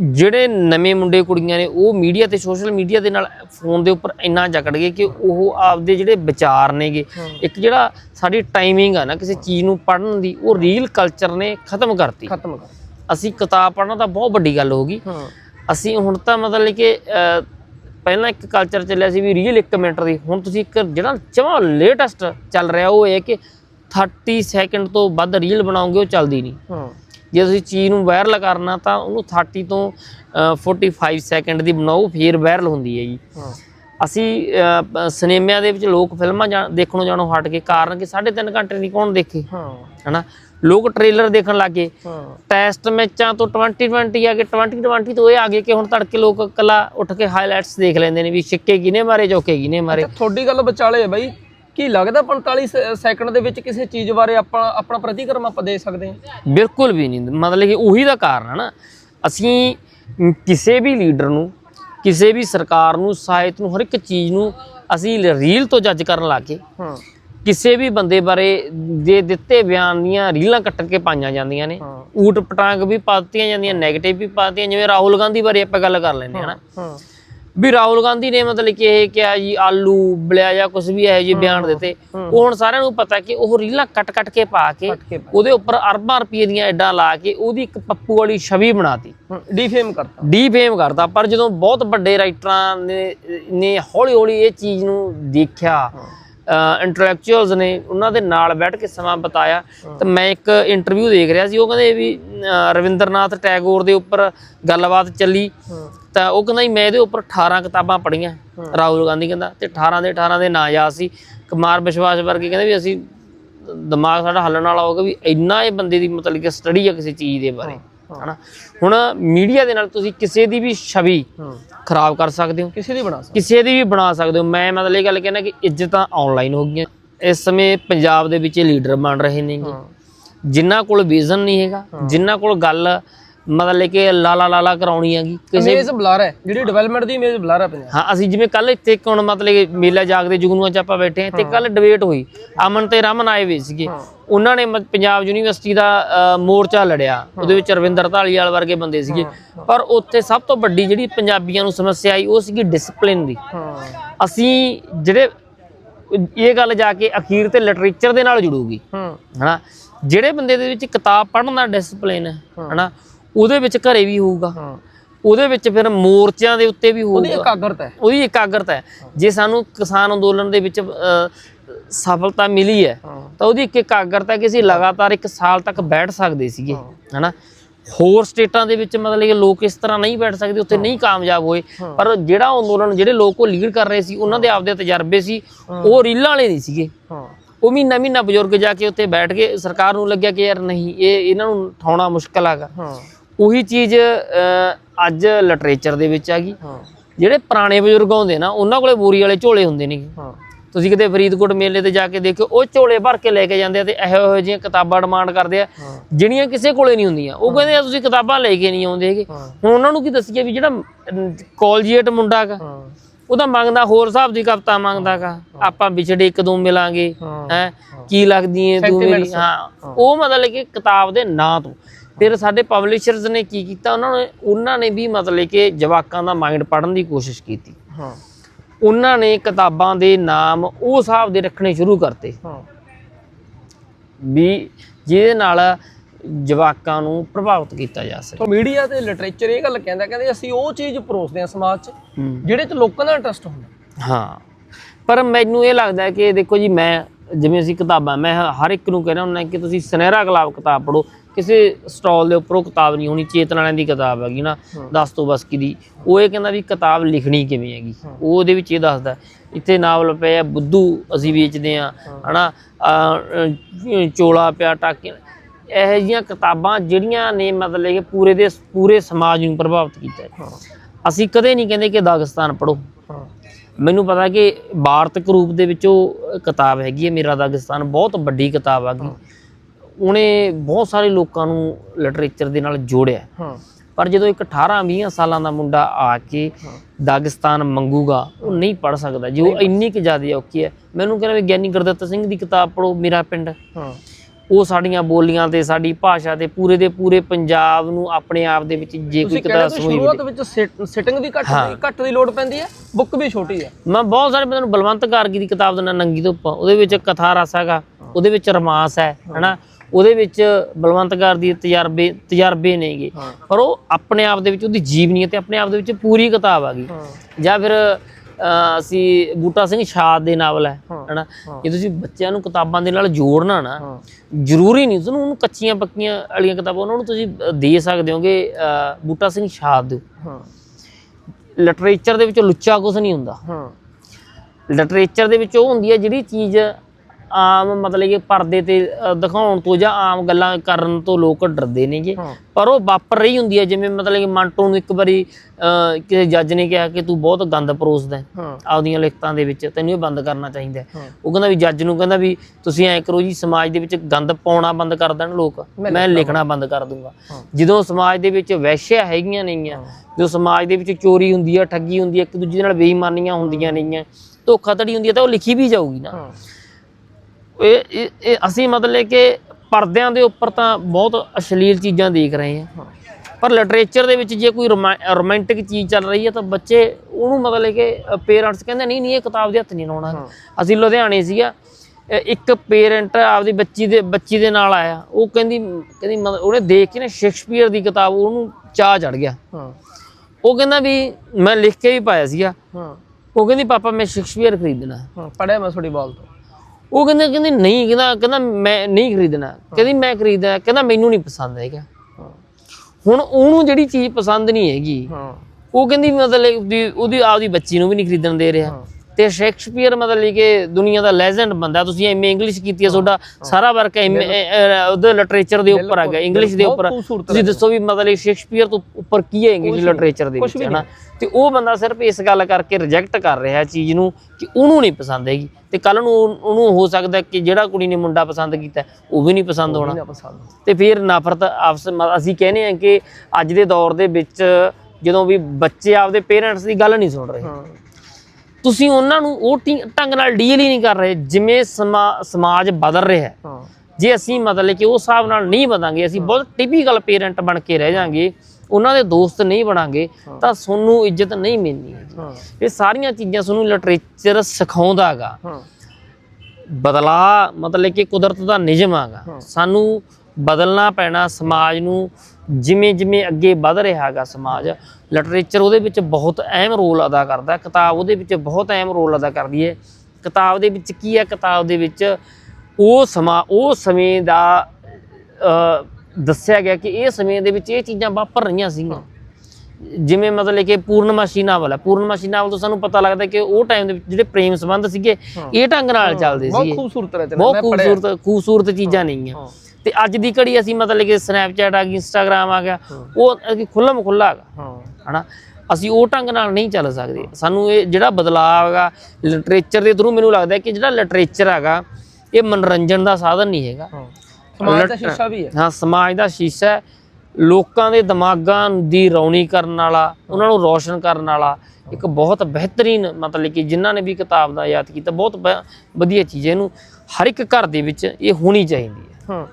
ਜਿਹੜੇ ਨਵੇਂ ਮੁੰਡੇ ਕੁੜੀਆਂ ਨੇ ਉਹ ਮੀਡੀਆ ਤੇ ਸੋਸ਼ਲ ਮੀਡੀਆ ਦੇ ਨਾਲ ਫੋਨ ਦੇ ਉੱਪਰ ਇੰਨਾ ਜਕੜ ਗਏ ਕਿ ਉਹ ਆਪਦੇ ਜਿਹੜੇ ਵਿਚਾਰ ਨੇਗੇ। ਇੱਕ ਜਿਹੜਾ ਸਾਡੀ ਟਾਈਮਿੰਗ ਆ ਨਾ ਕਿਸੇ ਚੀਜ਼ ਨੂੰ ਪੜ੍ਹਨ ਦੀ ਉਹ ਰੀਲ ਕਲਚਰ ਨੇ ਖਤਮ ਕਰਤੀ। ਖਤਮ ਕਰ ਅਸੀਂ ਕਿਤਾਬ ਪੜ੍ਹਨਾ ਤਾਂ ਬਹੁਤ ਵੱਡੀ ਗੱਲ ਹੋ ਗਈ। ਅਸੀਂ ਹੁਣ ਤਾਂ ਮਤਲਬ ਕਿ ਪਹਿਲਾਂ ਇੱਕ ਕਲਚਰ ਚੱਲਿਆ ਸੀ ਵੀ ਰੀਲ 1 ਮਿੰਟ ਦੀ। ਹੁਣ ਤੁਸੀਂ ਇੱਕ ਜਿਹੜਾ ਜਮਾਂ ਲੇਟੈਸਟ ਚੱਲ ਰਿਹਾ ਉਹ ਇਹ ਕਿ 30 ਸੈਕਿੰਡ ਤੋਂ ਵੱਧ ਰੀਲ ਬਣਾਓਗੇ ਉਹ ਚੱਲਦੀ ਨਹੀਂ। ਹਾਂ। ਜੇ ਤੁਸੀਂ ਚੀਜ਼ ਨੂੰ ਵਾਇਰਲ ਕਰਨਾ ਤਾਂ ਉਹਨੂੰ 30 ਤੋਂ ਅ, 45 ਸੈਕਿੰਡ ਦੀ ਬਣਾਓ ਫਿਰ ਵਾਇਰਲ ਹੁੰਦੀ ਹੈ ਜੀ। ਅਸੀਂ ਸਿਨੇਮਿਆਂ ਦੇ ਵਿੱਚ ਲੋਕ ਫਿਲਮਾਂ ਦੇਖਣੋਂ ਜਾਣੋਂ ਹਟ ਗਏ ਕਾਰਨ ਕਿ 3.5 ਘੰਟੇ ਦੀ ਕੌਣ ਦੇਖੇ? ਹਾਂ। ਹਨਾ? ਲੋਕ ਟ੍ਰੇਲਰ ਦੇਖਣ ਲੱਗੇ ਹਾਂ। ਟੈਸਟ ਮੈਚਾਂ ਤੋਂ 2020 ਆ ਕੇ 2020 ਤੋਂ ਇਹ ਆ ਗਏ ਕਿ ਹੁਣ ਤੜਕੇ ਲੋਕ ਕੱਲਾ ਉੱਠ ਕੇ ਹਾਈਲਾਈਟਸ ਦੇਖ ਲੈਂਦੇ ਨੇ ਵੀ ਛਿੱਕੇ ਕਿਨੇ ਮਾਰੇ ਚੌਕੇ ਕਿਨੇ ਮਾਰੇ। ਤੁਹਾਡੀ ਗੱਲ ਵਿਚਾਲੇ ਹੈ ਬਾਈ। ਕੀ ਲੱਗਦਾ 45 ਸ- ਸੈਕਿੰਡ ਦੇ ਵਿੱਚ ਕਿਸੇ ਚੀਜ਼ ਬਾਰੇ ਆਪਾਂ ਆਪਣਾ ਪ੍ਰਤੀਕਰਮ ਆਪਾਂ ਦੇ ਸਕਦੇ ਹਾਂ? ਬਿਲਕੁਲ ਵੀ ਨਹੀਂ। ਮਤਲਬ ਕਿ ਉਹੀ ਦਾ ਕਾਰਨ ਹੈ ਨਾ। ਅਸੀਂ ਕਿਸੇ ਵੀ ਲੀਡਰ ਨੂੰ ਕਿਸੇ ਵੀ ਸਰਕਾਰ ਨੂੰ ਸਾਹਿਤ ਨੂੰ ਹਰ ਇੱਕ ਚੀਜ਼ ਨੂੰ ਅਸੀਂ ਰੀਲ ਤੋਂ ਜੱਜ ਕਰਨ ਲੱਗੇ। ਹਾਂ। ਕਿਸੇ ਵੀ ਬੰਦੇ ਬਾਰੇ ਦੇ ਦਿੱਤੇ ਬਿਆਨ ਦੀਆਂ ਰੀਲਾਂ ਕੱਟ ਕੇ ਪਾਈਆਂ ਜਾਂਦੀਆਂ ਨੇ। ਊਟ ਪਟਾਂਗ ਵੀ ਪਾਤੀਆਂ ਜਾਂਦੀਆਂ 네ਗੇਟਿਵ ਵੀ ਪਾਤੀਆਂ ਜਿਵੇਂ ਰਾਹੁਲ ਗਾਂਧੀ ਬਾਰੇ ਆਪਾਂ ਗੱਲ ਕਰ ਲੈਂਦੇ ਹਾਂ ਨਾ। ਹਾਂ। ਵੀ ਰਾਹੁਲ ਗਾਂਧੀ ਨੇ ਮਤਲਬ ਕਿ ਇਹ ਕਿਹਾ ਜੀ ਆਲੂ ਬਲਿਆ ਜਾਂ ਕੁਝ ਵੀ ਇਹੋ ਜਿਹੇ ਬਿਆਨ ਦਿੱਤੇ। ਉਹ ਹੁਣ ਸਾਰਿਆਂ ਨੂੰ ਪਤਾ ਕਿ ਉਹ ਰੀਲਾਂ ਕੱਟ-ਕੱਟ ਕੇ ਪਾ ਕੇ ਉਹਦੇ ਉੱਪਰ ਅਰਬਾਂ ਰੁਪਏ ਦੀਆਂ ਐਡਾਂ ਲਾ ਕੇ ਉਹਦੀ ਇੱਕ ਪੱਪੂ ਵਾਲੀ ਛਵੀ ਬਣਾਤੀ। ਡੀਫੇਮ ਕਰਤਾ। ਡੀਫੇਮ ਕਰਤਾ। ਪਰ ਜਦੋਂ ਬਹੁਤ ਵੱਡੇ ਰਾਈਟਰਾਂ ਨੇ ਨੇ ਹੌਲੀ-ਹੌਲੀ ਇਹ ਚੀਜ਼ ਨੂੰ ਦੇਖਿਆ ਇੰਟੈਲੈਕਚੁਅਲਸ ਨੇ ਉਹਨਾਂ ਦੇ ਨਾਲ ਬੈਠ ਕੇ ਸਮਾਂ ਬਿਤਾਇਆ। ਤੇ ਮੈਂ ਇੱਕ ਇੰਟਰਵਿਊ ਦੇਖ ਰਿਹਾ ਸੀ ਉਹ ਕਹਿੰਦੇ ਵੀ ਰਵਿੰਦਰਨਾਥ ਟੈਗੋਰ ਦੇ ਉੱਪਰ ਗੱਲਬਾਤ ਚੱਲੀ। ਤਾਂ ਉਹ ਕਹਿੰਦਾ ਮੈਂ ਇਹਦੇ ਉੱਪਰ 18 ਕਿਤਾਬਾਂ ਪੜ੍ਹੀਆਂ ਰਾਹੁਲ ਗਾਂਧੀ ਕਹਿੰਦਾ। ਤੇ 18 ਦੇ 18 ਦੇ ਨਾਂ ਯਾਦ ਸੀ। ਕੁਮਾਰ ਵਿਸ਼ਵਾਸ ਵਰਗੇ ਕਹਿੰਦੇ ਵੀ ਅਸੀਂ ਦਿਮਾਗ ਸਾਡਾ ਹੱਲਣ ਵਾਲਾ ਹੋ ਗਿਆ ਵੀ ਇੰਨਾ ਇਹ ਬੰਦੇ ਦੀ ਮਤਲਬ ਕਿ ਸਟੱਡੀ ਆ ਕਿਸੇ ਚੀਜ਼ ਦੇ ਬਾਰੇ। ਹਨਾ? ਹੁਣ ਮੀਡੀਆ ਦੇ ਨਾਲ ਤੁਸੀਂ ਕਿਸੇ ਦੀ ਵੀ ਛਵੀ ਖਰਾਬ ਕਰ ਸਕਦੇ ਹੋ। ਕਿਸੇ ਦੀ ਬਣਾ ਸਕਦੇ ਕਿਸੇ ਦੀ ਵੀ ਬਣਾ ਸਕਦੇ ਹੋ। ਮੈਂ ਮਤਲਬ ਇਹ ਗੱਲ ਕਹਿੰਦਾ ਕਿ ਇੱਜ਼ਤਾਂ ਆਨਲਾਈਨ ਹੋ ਗਈਆਂ। ਇਸ ਸਮੇਂ ਪੰਜਾਬ ਦੇ ਵਿੱਚ ਲੀਡਰ ਬਣ ਰਹੇ ਨੇ ਹਾਂ। ਜਿਨ੍ਹਾਂ ਕੋਲ ਵਿਜ਼ਨ ਨਹੀਂ ਹੈਗਾ ਜਿਨ੍ਹਾਂ ਕੋਲ ਗੱਲ ਮਤਲਬ ਕਿ ਲਾਲਾ ਲਾਲਾ ਕਰਾਉਣੀ ਹੈਗੀ ਕਿਸੇ ਇਮੇਜ ਬਲਰ ਹੈ ਜਿਹੜੀ ਡਿਵੈਲਪਮੈਂਟ ਦੀ ਇਮੇਜ ਬਲਰ ਹੈ ਪੰਜਾਬ ਹਾਂ ਅਸੀਂ ਜਿਵੇਂ ਕੱਲ ਇੱਥੇ ਇੱਕ ਹੁਣ ਮਤਲਬ ਕਿ ਮੇਲਾ ਜਾਗਦੇ ਜੁਗਨੂਆਂ ਚ ਆਪਾਂ ਬੈਠੇ ਹਾਂ ਤੇ ਕੱਲ ਡਿਬੇਟ ਹੋਈ ਅਮਨ ਤੇ ਰਮਨ ਆਏ ਹੋਏ ਸੀਗੇ। ਉਹਨਾਂ ਨੇ ਪੰਜਾਬ ਯੂਨੀਵਰਸਿਟੀ ਦਾ ਮੋਰਚਾ ਲੜਿਆ ਉਹਦੇ ਵਿੱਚ ਰਵਿੰਦਰ ਢਾਲੀਵਾਲ ਵਰਗੇ ਬੰਦੇ ਸੀਗੇ। ਪਰ ਉੱਥੇ ਸਭ ਤੋਂ ਵੱਡੀ ਜਿਹੜੀ ਪੰਜਾਬੀਆਂ ਨੂੰ ਸਮੱਸਿਆ ਆਈ ਉਹ ਸੀਗੀ ਡਿਸਪਲਿਨ ਦੀ। ਅਸੀਂ ਜਿਹੜੇ ਇਹ ਗੱਲ ਜਾ ਕੇ ਅਖੀਰ ਤੇ ਲਿਟਰੇਚਰ ਦੇ ਨਾਲ ਜੁੜੂਗੀ। ਹਨਾ? ਜਿਹੜੇ ਬੰਦੇ ਦੇ ਵਿੱਚ ਕਿਤਾਬ ਪੜ੍ਹਨ ਦਾ ਡਿਸਪਲਿਨ ਹੈ। ਹਨਾ? ਉਹਦੇ ਵਿੱਚ ਘਰੇ ਵੀ ਹੋਊਗਾ। ਹਾਂ। ਉਹਦੇ ਵਿੱਚ ਫਿਰ ਮੋਰਚਿਆਂ ਦੇ ਉੱਤੇ ਵੀ ਉਹਦੀ ਹੋਊਗਾ। ਇਕਾਗਰਤਾ ਹੈ। ਉਹਦੀ ਇਕਾਗਰਤਾ ਹੈ। ਜੇ ਸਾਨੂੰ ਕਿਸਾਨ ਅੰਦੋਲਨ ਦੇ ਵਿੱਚ ਸਫਲਤਾ ਮਿਲੀ ਹੈ ਤਾਂ ਉਹਦੀ ਇੱਕ ਇਕਾਗਰਤਾ ਕਿ ਅਸੀਂ ਲਗਾਤਾਰ ਇੱਕ ਸਾਲ ਤੱਕ ਬੈਠ ਸਕਦੇ ਸੀਗੇ ਹਨਾ? ਹੋਰ ਸਟੇਟਾਂ ਦੇ ਵਿੱਚ ਮਤਲਬ ਕਿ ਲੋਕ ਇਸ ਤਰ੍ਹਾਂ ਨਹੀਂ ਬੈਠ ਸਕਦੇ ਉੱਥੇ ਨਹੀਂ ਕਾਮਯਾਬ ਹੋਏ। ਪਰ ਜਿਹੜਾ ਅੰਦੋਲਨ ਜਿਹੜੇ ਲੋਕ ਉਹ ਲੀਡ ਕਰ ਰਹੇ ਸੀ ਉਹਨਾਂ ਦੇ ਆਪਦੇ ਤਜਰਬੇ ਸੀ ਉਹ ਰੀਲਾਂ ਵਾਲੇ ਨਹੀਂ ਸੀਗੇ। ਉਹ ਮਹੀਨਾ ਮਹੀਨਾ ਬਜ਼ੁਰਗ ਜਾ ਕੇ ਉੱਥੇ ਬੈਠ ਕੇ ਸਰਕਾਰ ਨੂੰ ਲੱਗਿਆ ਕਿ ਯਾਰ ਨਹੀਂ ਇਹ ਇਹਨਾਂ ਨੂੰ ਠਾਉਣਾ ਮੁਸ਼ਕਲ ਹੈਗਾ। ਉਹੀ ਚੀਜ਼ ਅੱਜ ਲਿਟਰੇਚਰ ਦੇ ਵਿੱਚ ਆ ਗਈ। ਹਾਂ। ਜਿਹੜੇ ਪੁਰਾਣੇ ਬਜ਼ੁਰਗ ਹੁੰਦੇ ਨਾ ਉਹਨਾਂ ਕੋਲੇ ਬੋਰੀ ਵਾਲੇ ਝੋਲੇ ਹੁੰਦੇ ਨੇ ਹਾਂ। ਤੁਸੀਂ ਕਿਤੇ ਫਰੀਦਕੋਟ ਮੇਲੇ ਤੇ ਜਾ ਕੇ ਦੇਖਿਓ ਉਹ ਝੋਲੇ ਭਰ ਕੇ ਲੈ ਕੇ ਜਾਂਦੇ ਆ ਤੇ ਇਹੋ ਇਹੋ ਜਿਹੀਆਂ ਕਿਤਾਬਾਂ ਡਿਮਾਂਡ ਕਰਦੇ ਆ ਹਾਂ। ਜਿਹੜੀਆਂ ਕਿਸੇ ਕੋਲੇ ਨਹੀਂ ਹੁੰਦੀਆਂ। ਉਹ ਕਹਿੰਦੇ ਆ ਤੁਸੀਂ ਕਿਤਾਬਾਂ ਲੈ ਕੇ ਨਹੀਂ ਆਉਂਦੇ ਹੈਗੇ। ਹਾਂ। ਹੁਣ ਉਹਨਾਂ ਨੂੰ ਕੀ ਦੱਸੀਏ ਵੀ ਜਿਹੜਾ ਕਾਲਜੀਏਟ ਮੁੰਡਾ ਹੈਗਾ ਹਾਂ। ਉਹਦਾ ਮੰਗਦਾ ਹੋਰ ਹਿਸਾਬ ਦੀ ਕਵਿਤਾ ਮੰਗਦਾਗਾ ਆਪਾਂ ਵਿਛੜੇ ਇੱਕ ਦੋ ਮਿਲਾਂਗੇ ਹਾਂ। ਹੈ ਕੀ ਲੱਗਦੀ ਏ ਤੂੰ ਮੇਰੀ ਹਾਂ। ਉਹ ਮਤਲਬ ਕਿ ਕਿਤਾਬ ਦੇ ਨਾਂ ਤੋਂ। ਫਿਰ ਸਾਡੇ ਪਬਲਿਸ਼ਰਸ ਨੇ ਕੀ ਕੀਤਾ? ਉਹਨਾਂ ਨੇ ਉਹਨਾਂ ਨੇ ਵੀ ਮਤਲਬ ਕਿ ਜਵਾਕਾਂ ਦਾ ਮਾਈਂਡ ਪੜਨ ਦੀ ਕੋਸ਼ਿਸ਼ ਕੀਤੀ। ਹਾਂ। ਉਹਨਾਂ ਨੇ ਕਿਤਾਬਾਂ ਦੇ ਨਾਮ ਉਹ ਹਿਸਾਬ ਦੇ ਰੱਖਣੇ ਸ਼ੁਰੂ ਕਰਤੇ। ਹਾਂ। ਵੀ ਜਿਹਦੇ ਨਾਲ ਜਵਾਕਾਂ ਨੂੰ ਪ੍ਰਭਾਵਿਤ ਕੀਤਾ ਜਾ ਸਕੇ। ਤਾਂ ਮੀਡੀਆ ਤੇ ਲਿਟਰੇਚਰ ਇਹ ਗੱਲ ਕਹਿੰਦਾ ਕਹਿੰਦੇ ਅਸੀਂ ਉਹ ਚੀਜ਼ ਪਰੋਸਦੇ ਹਾਂ ਸਮਾਜ 'ਚ। ਜਿਹੜੇ 'ਚ ਲੋਕਾਂ ਦਾ ਇੰਟਰਸਟ ਹੁੰਦਾ। ਹਾਂ। ਪਰ ਮੈਨੂੰ ਇਹ ਲੱਗਦਾ ਕਿ ਦੇਖੋ ਜੀ ਮੈਂ ਜਿਵੇਂ ਅਸੀਂ ਕਿਤਾਬਾਂ ਮੈਂ ਹਰ ਇੱਕ ਨੂੰ ਕਹਿ ਰਿਹਾ ਹੁੰਦਾ ਕਿ ਤੁਸੀਂ ਸੁਨਹਿਰਾ ਗੁਲਾਬ ਕਿਤਾਬ ਪੜ੍ਹੋ। ਕਿਸੇ ਸਟਾਲ ਦੇ ਉੱਪਰ ਉਹ ਕਿਤਾਬ ਨਹੀਂ ਹੋਣੀ ਚੇਤਨ ਵਾਲਿਆਂ ਦੀ ਕਿਤਾਬ ਹੈਗੀ ਨਾ ਦਸ ਤੋਂ ਬਸ ਦੀ। ਉਹ ਇਹ ਕਹਿੰਦਾ ਵੀ ਕਿਤਾਬ ਲਿਖਣੀ ਕਿਵੇਂ ਹੈਗੀ। ਉਹ ਉਹਦੇ ਵਿੱਚ ਇਹ ਦੱਸਦਾ ਇੱਥੇ ਨਾਵਲ ਪਏ ਆ ਬੁੱਧੂ ਅਸੀਂ ਵੇਚਦੇ ਆ ਹਨਾ ਚੋਲਾ ਪਿਆ ਟਾਕੇ ਇਹੋ ਜਿਹੀਆਂ ਕਿਤਾਬਾਂ ਜਿਹੜੀਆਂ ਨੇ ਮਤਲਬ ਕਿ ਪੂਰੇ ਦੇ ਪੂਰੇ ਸਮਾਜ ਨੂੰ ਪ੍ਰਭਾਵਿਤ ਕੀਤਾ ਅਸੀਂ ਕਦੇ ਨਹੀਂ ਕਹਿੰਦੇ ਕਿ ਦਾਗਿਸਤਾਨ ਪੜ੍ਹੋ। ਹਾਂ। ਮੈਨੂੰ ਪਤਾ ਕਿ ਵਾਰਤਕ ਰੂਪ ਦੇ ਵਿੱਚ ਉਹ ਕਿਤਾਬ ਹੈਗੀ ਹੈ ਮੇਰਾ ਦਾਗਿਸਤਾਨ ਬਹੁਤ ਵੱਡੀ ਕਿਤਾਬ ਹੈਗੀ। ਉਹਨੇ ਬਹੁਤ ਸਾਰੇ ਲੋਕਾਂ ਨੂੰ ਲਿਟਰੇਚਰ ਦੇ ਨਾਲ ਜੋੜਿਆ ਹਾਂ। ਪਰ ਜਦੋਂ ਇੱਕ 18 20 ਸਾਲਾਂ ਦਾ ਮੁੰਡਾ ਆ ਕੇ ਦਾਗਿਸਤਾਨ ਮੰਗੂਗਾ ਉਹ ਨਹੀਂ ਪੜ ਸਕਦਾ। ਜੇ ਉਹ ਇੰਨੀ ਕਿ ਜ਼ਿਆਦਾ ਔਖੀ ਹੈ ਮੈਨੂੰ ਕਹਿੰਦਾ ਵੀ ਗਿਆਨੀ ਗੁਰਦਿੱਤ ਸਿੰਘ ਦੀ ਕਿਤਾਬ ਪੜੋ ਮੇਰਾ ਪਿੰਡ। ਹਾਂ। ਉਹ ਸਾਡੀਆਂ ਬੋਲੀਆਂ ਤੇ ਸਾਡੀ ਭਾਸ਼ਾ ਤੇ ਪੂਰੇ ਦੇ ਪੂਰੇ ਪੰਜਾਬ ਨੂੰ ਆਪਣੇ ਆਪ ਦੇ ਵਿੱਚ ਜੇ ਕੋਈ ਕਿਤਾਬ ਸਮਝ ਸ਼ੁਰੂਆਤ ਵਿੱਚ ਸਿਟਿੰਗ ਦੀ ਘੱਟ ਦੀ ਘੱਟ ਦੀ ਲੋੜ ਪੈਂਦੀ ਹੈ ਬੁੱਕ ਵੀ ਛੋਟੀ ਹੈ। ਮੈਂ ਬਹੁਤ ਸਾਰੇ ਬੰਦੇ ਨੂੰ ਬਲਵੰਤ ਗਾਰਗੀ ਦੀ ਕਿਤਾਬ ਦਾ ਨਾਂ ਨੰਗੀ ਧੁੱਪ ਉਹਦੇ ਵਿੱਚ ਕਥਾ ਰਸ ਹੈਗਾ ਉਹਦੇ ਵਿੱਚ ਰਮਾਸ ਹੈ। ਹਨਾ? ਉਹਦੇ ਵਿੱਚ ਬਲਵੰਤ ਗਾਰ ਦੀ ਤਜਰਬੇ ਤਜਰਬੇ ਨੇਗੇ। ਪਰ ਉਹ ਆਪਣੇ ਆਪ ਦੇ ਵਿੱਚ ਉਹਦੀ ਜੀਵਨੀ ਤੇ ਆਪਣੇ ਆਪ ਦੇ ਵਿੱਚ ਪੂਰੀ ਕਿਤਾਬ ਆ ਗਈ। ਜਾਂ ਫਿਰ ਅਸੀਂ ਬੂਟਾ ਸਿੰਘ ਸ਼ਾਦ ਦੇ ਨਾਵਲ ਹੈ। ਹਨਾ? ਜੇ ਤੁਸੀਂ ਬੱਚਿਆਂ ਨੂੰ ਕਿਤਾਬਾਂ ਦੇ ਨਾਲ ਜੋੜਨਾ ਨਾ ਜ਼ਰੂਰੀ ਨਹੀਂ ਤੁਹਾਨੂੰ ਉਹਨੂੰ ਕੱਚੀਆਂ ਪੱਕੀਆਂ ਵਾਲੀਆਂ ਕਿਤਾਬਾਂ ਉਹਨਾਂ ਨੂੰ ਤੁਸੀਂ ਦੇ ਸਕਦੇ ਹੋਗੇ ਬੂਟਾ ਸਿੰਘ ਸ਼ਾਦ ਦੇ। ਹਾਂ। ਲਿਟਰੇਚਰ ਦੇ ਵਿੱਚ ਲੁੱਚਾ ਕੁਝ ਨਹੀਂ ਹੁੰਦਾ। ਹਾਂ। ਲਿਟਰੇਚਰ ਦੇ ਵਿੱਚ ਉਹ ਹੁੰਦੀ ਹੈ ਜਿਹੜੀ ਚੀਜ਼ ਆਮ ਮਤਲਬ ਕਿ ਪਰਦੇ ਤੇ ਅ, ਦਿਖਾਉਣ ਤੋਂ ਜਾਂ ਆਮ ਗੱਲਾਂ ਕਰਨ ਤੋਂ ਲੋਕ ਡਰਦੇ ਨੇਗੇ ਪਰ ਉਹ ਵਾਪਰ ਰਹੀ ਹੁੰਦੀ ਹੈ ਜਿਵੇਂ ਮਤਲਬ ਕਿ ਮੰਟੋ ਨੂੰ ਇੱਕ ਵਾਰੀ ਅ, ਕਿਸੇ ਜੱਜ ਨੇ ਕਿਹਾ ਕਿ ਤੂੰ ਬਹੁਤ ਗੰਦ ਪਰੋਸਦਾ ਹੈ। ਹਾਂ। ਆਪਦੀਆਂ ਲਿਖਤਾਂ ਦੇ ਵਿੱਚ ਤੈਨੂੰ ਇਹ ਬੰਦ ਕਰਨਾ ਚਾਹੀਦਾ ਹੈ। ਹਾਂ। ਉਹ ਕਹਿੰਦਾ ਵੀ ਜੱਜ ਨੂੰ ਕਹਿੰਦਾ ਵੀ ਤੁਸੀਂ ਐਂ ਕਰੋ ਜੀ ਸਮਾਜ ਦੇ ਵਿੱਚ ਗੰਦ ਪਾਉਣਾ ਬੰਦ ਕਰ ਦੇਣ ਲੋਕ। ਮੈਂ ਲਿਖਣਾ ਬੰਦ। ਕਰ ਦੂੰਗਾ। ਹਾਂ। ਜਦੋਂ ਸਮਾਜ ਦੇ ਵਿੱਚ ਵੈਸ਼ਿਆ ਹੈਗੀਆਂ ਨੇਗੀਆਂ ਜਦੋਂ ਸਮਾਜ ਦੇ ਵਿੱਚ ਚੋਰੀ ਹੁੰਦੀ ਹੈ ਠੱਗੀ ਹੁੰਦੀ ਹੈ ਇੱਕ ਦੂਜੇ ਨਾਲ ਬੇਈਮਾਨੀਆਂ ਹੁੰਦੀਆਂ ਨੇਗੀਆਂ ਧੋਖਾਧੜੀ ਹੁੰਦੀ ਹੈ ਤਾਂ ਉਹ ਲਿਖੀ ਵੀ ਜਾਊਗੀ ਨਾ। ਹਾਂ। ਇਹ ਇਹ- ਇਹ ਅਸੀਂ ਮਤਲਬ ਕਿ ਪਰਦਿਆਂ ਦੇ ਉੱਪਰ ਤਾਂ ਬਹੁਤ ਅਸ਼ਲੀਲ ਚੀਜ਼ਾਂ ਦੇਖ ਰਹੇ ਹਾਂ। ਪਰ ਲਿਟਰੇਚਰ ਦੇ ਵਿੱਚ ਜੇ ਕੋਈ ਰੋਮਾਂਟਿਕ ਚੀਜ਼ ਚੱਲ ਰਹੀ ਹੈ ਤਾਂ ਬੱਚੇ ਉਹਨੂੰ ਮਤਲਬ ਕਿ ਪੇਰੈਂਟਸ ਕਹਿੰਦੇ ਨਹੀਂ ਨਹੀਂ ਇਹ ਕਿਤਾਬ ਦੇ ਹੱਥ ਨਹੀਂ ਲਾਉਣਾ। ਅਸੀਂ ਲੁਧਿਆਣੇ ਸੀਗਾ ਅ, ਇੱਕ ਪੇਰੈਂਟ ਆਪਦੀ ਬੱਚੀ ਦੇ ਬੱਚੀ ਦੇ ਨਾਲ ਆਇਆ। ਉਹ ਕਹਿੰਦੀ ਕਹਿੰਦੀ ਮਤਲਬ ਉਹਨੇ ਦੇਖ ਕੇ ਨਾ ਸ਼ੇਕਸਪੀਅਰ ਦੀ ਕਿਤਾਬ ਉਹਨੂੰ ਚਾਹ ਚੜ ਗਿਆ। ਹਾਂ। ਉਹ ਕਹਿੰਦਾ ਵੀ ਮੈਂ ਲਿਖ ਕੇ ਵੀ ਪਾਇਆ ਸੀਗਾ। ਹਾਂ। ਉਹ ਕਹਿੰਦੀ ਪਾਪਾ ਮੈਂ ਸ਼ੇਕਸਪੀਅਰ ਖਰੀਦਣਾ। ਹਾਂ ਪੜਿਆ ਮੈਂ ਤੁਹਾਡੀ ਬਾਲ ਤੋਂ। ਉਹ ਕਹਿੰਦਾ ਕਹਿੰਦੀ ਨਹੀਂ ਕਹਿੰਦਾ ਕਹਿੰਦਾ ਮੈਂ ਨਹੀਂ ਖਰੀਦਣਾ। ਕਹਿੰਦੀ ਮੈਂ ਖਰੀਦਣਾ ਕਹਿੰਦਾ ਮੈਨੂੰ ਨਹੀਂ ਪਸੰਦ ਹੈਗਾ। ਹੁਣ ਉਹਨੂੰ ਜਿਹੜੀ ਚੀਜ਼ ਪਸੰਦ ਨਹੀਂ ਹੈਗੀ ਉਹ ਕਹਿੰਦੀ ਮਤਲਬ ਉਹਦੀ ਆਪਦੀ ਬੱਚੀ ਨੂੰ ਵੀ ਨਹੀਂ ਖਰੀਦਣ ਦੇ ਰਿਹਾ। ਤੇ ਸ਼ੇਕਸਪੀਅਰ ਮਤਲਬ ਕਿ ਦੁਨੀਆ ਦਾ ਲੈਜੈਂਡ ਬੰਦਾ ਤੁਸੀਂ ਐਮਏ ਇੰਗਲਿਸ਼ ਕੀਤੀ ਹੈ ਤੁਹਾਡਾ ਸਾਰਾ ਵਰਕ ਉਹਦੇ ਲਿਟਰੇਚਰ ਦੇ ਉੱਪਰ ਆ ਗਿਆ ਇੰਗਲਿਸ਼ ਦੇ ਉੱਪਰ ਤੁਸੀਂ ਦੱਸੋ ਵੀ ਮਤਲਬ ਸ਼ੇਕਸਪੀਅਰ ਤੋਂ ਉੱਪਰ ਕੀ ਹੈ ਇੰਗਲਿਸ਼ ਲਿਟਰੇਚਰ ਦੇ ਵਿੱਚ ਹੈ ਨਾ ਤੇ ਉਹ ਬੰਦਾ ਸਿਰਫ ਇਸ ਗੱਲ ਕਰਕੇ ਰਿਜੈਕਟ ਕਰ ਰਿਹਾ ਚੀਜ਼ ਨੂੰ ਕਿ ਉਹਨੂੰ ਨਹੀਂ ਪਸੰਦ ਹੈਗੀ। ਤੇ ਕੱਲ ਨੂੰ ਉਹ- ਉਹਨੂੰ ਹੋ ਸਕਦਾ ਕਿ ਜਿਹੜਾ ਕੁੜੀ ਨੇ ਮੁੰਡਾ ਪਸੰਦ ਕੀਤਾ ਉਹ ਵੀ ਨਹੀਂ ਪਸੰਦ ਹੋਣਾ। ਤੇ ਫਿਰ ਨਫ਼ਰਤ ਆਪਸ ਅਸੀਂ ਕਹਿੰਦੇ ਹਾਂ ਕਿ ਅੱਜ ਦੇ ਦੌਰ ਦੇ ਵਿੱਚ ਜਦੋਂ ਵੀ ਬੱਚੇ ਆਪਦੇ ਪੇਰੈਂਟਸ ਦੀ ਗੱਲ ਨਹੀਂ ਸੁਣ ਰਹੇ ਤੁਸੀਂ ਉਹਨਾਂ ਨੂੰ ਉਹ ਢੰਗ ਨਾਲ ਡੀਲ ਹੀ ਨਹੀਂ ਕਰ ਰਹੇ ਜਿਵੇਂ ਸਮਾ- ਸਮਾਜ ਬਦਲ ਰਿਹਾ ਹੈ। ਹਾਂ। ਜੇ ਅਸੀਂ ਮਤਲਬ ਕਿ ਉਸ ਹਿਸਾਬ ਨਾਲ ਨਹੀਂ ਬਦਾਂਗੇ ਅਸੀਂ ਬਹੁਤ ਟਿਪੀਕਲ ਪੇਰੈਂਟ ਬਣ ਕੇ ਰਹਿ ਜਾਾਂਗੇ ਉਹਨਾਂ ਦੇ ਦੋਸਤ ਨਹੀਂ ਬਣਾਂਗੇ ਤਾਂ ਤੁਹਾਨੂੰ ਇੱਜ਼ਤ ਨਹੀਂ ਮਿਲਣੀ ਹਾਂ। ਇਹ ਸਾਰੀਆਂ ਚੀਜ਼ਾਂ ਤੁਹਾਨੂੰ ਲਿਟਰੇਚਰ ਸਿਖਾਉਂਦਾਗਾ ਹਾਂ। ਬਦਲਾ ਮਤਲਬ ਕਿ ਕੁਦਰਤ ਦਾ ਨਿਯਮ ਆਗਾ। ਸਾਨੂੰ ਬਦਲਣਾ ਪੈਣਾ ਸਮਾਜ ਨੂੰ ਜਿਵੇਂ ਜਿਵੇਂ ਅੱਗੇ ਵਧ ਰਿਹਾ ਹੈਗਾ ਸਮਾਜ ਲਿਟਰੇਚਰ ਉਹਦੇ ਵਿੱਚ ਬਹੁਤ ਅਹਿਮ ਰੋਲ ਅਦਾ ਕਰਦਾ। ਕਿਤਾਬ ਉਹਦੇ ਵਿੱਚ ਬਹੁਤ ਅਹਿਮ ਰੋਲ ਅਦਾ ਕਰਦੀ ਹੈ। ਕਿਤਾਬ ਦੇ ਵਿੱਚ ਕੀ ਹੈ? ਕਿਤਾਬ ਦੇ ਵਿੱਚ ਉਹ ਸਮਾਂ ਉਹ ਸਮੇਂ ਦਾ ਦੱਸਿਆ ਗਿਆ ਕਿ ਇਹ ਸਮੇਂ ਦੇ ਵਿੱਚ ਇਹ ਚੀਜ਼ਾਂ ਵਾਪਰ ਰਹੀਆਂ ਸੀਗੀਆਂ। ਜਿਵੇਂ ਮਤਲਬ ਕਿ ਪੂਰਨਮਾਸ਼ੀ ਨਾਵਲ ਹੈ। ਪੂਰਨਮਾਸ਼ੀ ਨਾਵਲ ਤੋਂ ਸਾਨੂੰ ਪਤਾ ਲੱਗਦਾ ਕਿ ਉਹ ਟਾਈਮ ਦੇ ਵਿੱਚ ਜਿਹੜੇ ਪ੍ਰੇਮ ਸੰਬੰਧ ਸੀਗੇ ਇਹ ਢੰਗ ਨਾਲ ਚੱਲਦੇ ਬਹੁਤ ਸੀਗੇ। ਖੂਬਸੂਰਤ ਰਚਨਾ ਬਹੁਤ ਮੈਂ ਪੜਿਆ ਖੂਬਸੂਰਤ ਖੂਬਸੂਰਤ ਚੀਜ਼ਾਂ ਨੇਗੀਆਂ। ਹਾਂ। ਤੇ ਅੱਜ ਦੀ ਘੜੀ ਅਸੀਂ ਮਤਲਬ ਕਿ ਸਨੈਪਚੈਟ ਆ ਗਈ ਇੰਸਟਾਗ੍ਰam ਆ ਗਿਆ ਉਹ ਖੁੱਲਮ ਖੁੱਲਾ ਹੈਗਾ ਹਾਂ। ਹਨਾ? ਅਸੀਂ ਉਹ ਢੰਗ ਨਾਲ ਨਹੀਂ ਚੱਲ ਸਕਦੇ। ਸਾਨੂੰ ਇਹ ਜਿਹੜਾ ਬਦਲਾਅ ਹੈਗਾ ਲਿਟਰੇਚਰ ਦੇ ਥਰੂ ਮੈਨੂੰ ਲੱਗਦਾ ਕਿ ਜਿਹੜਾ ਲਿਟਰੇਚਰ ਹੈਗਾ ਇਹ ਮਨੋਰੰਜਨ ਦਾ ਸਾਧਨ ਨਹੀਂ ਹੈਗਾ। ਹਾਂ। ਸਮਾਜ ਦਾ ਸ਼ੀਸ਼ਾ ਵੀ ਹੈ। ਹਾਂ ਸਮਾਜ ਦਾ ਸ਼ੀਸ਼ਾ ਹੈ। ਲੋਕਾਂ ਦੇ ਦਿਮਾਗਾਂ ਦੀ ਰੌਣੀ ਕਰਨ ਵਾਲਾ ਉਹਨਾਂ ਨੂੰ ਰੌਸ਼ਨ ਕਰਨ ਵਾਲਾ ਇੱਕ ਬਹੁਤ ਬਿਹਤਰੀਨ ਮਤਲਬ ਕਿ ਜਿਨ੍ਹਾਂ ਨੇ ਵੀ ਕਿਤਾਬ ਦਾ ਯਾਦ ਕੀਤਾ ਬਹੁਤ ਵਧੀਆ ਚੀਜ਼ ਹੈ। ਇਹਨੂੰ ਹਰ ਇੱਕ ਘਰ ਦੇ ਵਿੱਚ ਇਹ ਹੋਣੀ ਚਾਹੀਦੀ ਹੈ। ਹਾਂ।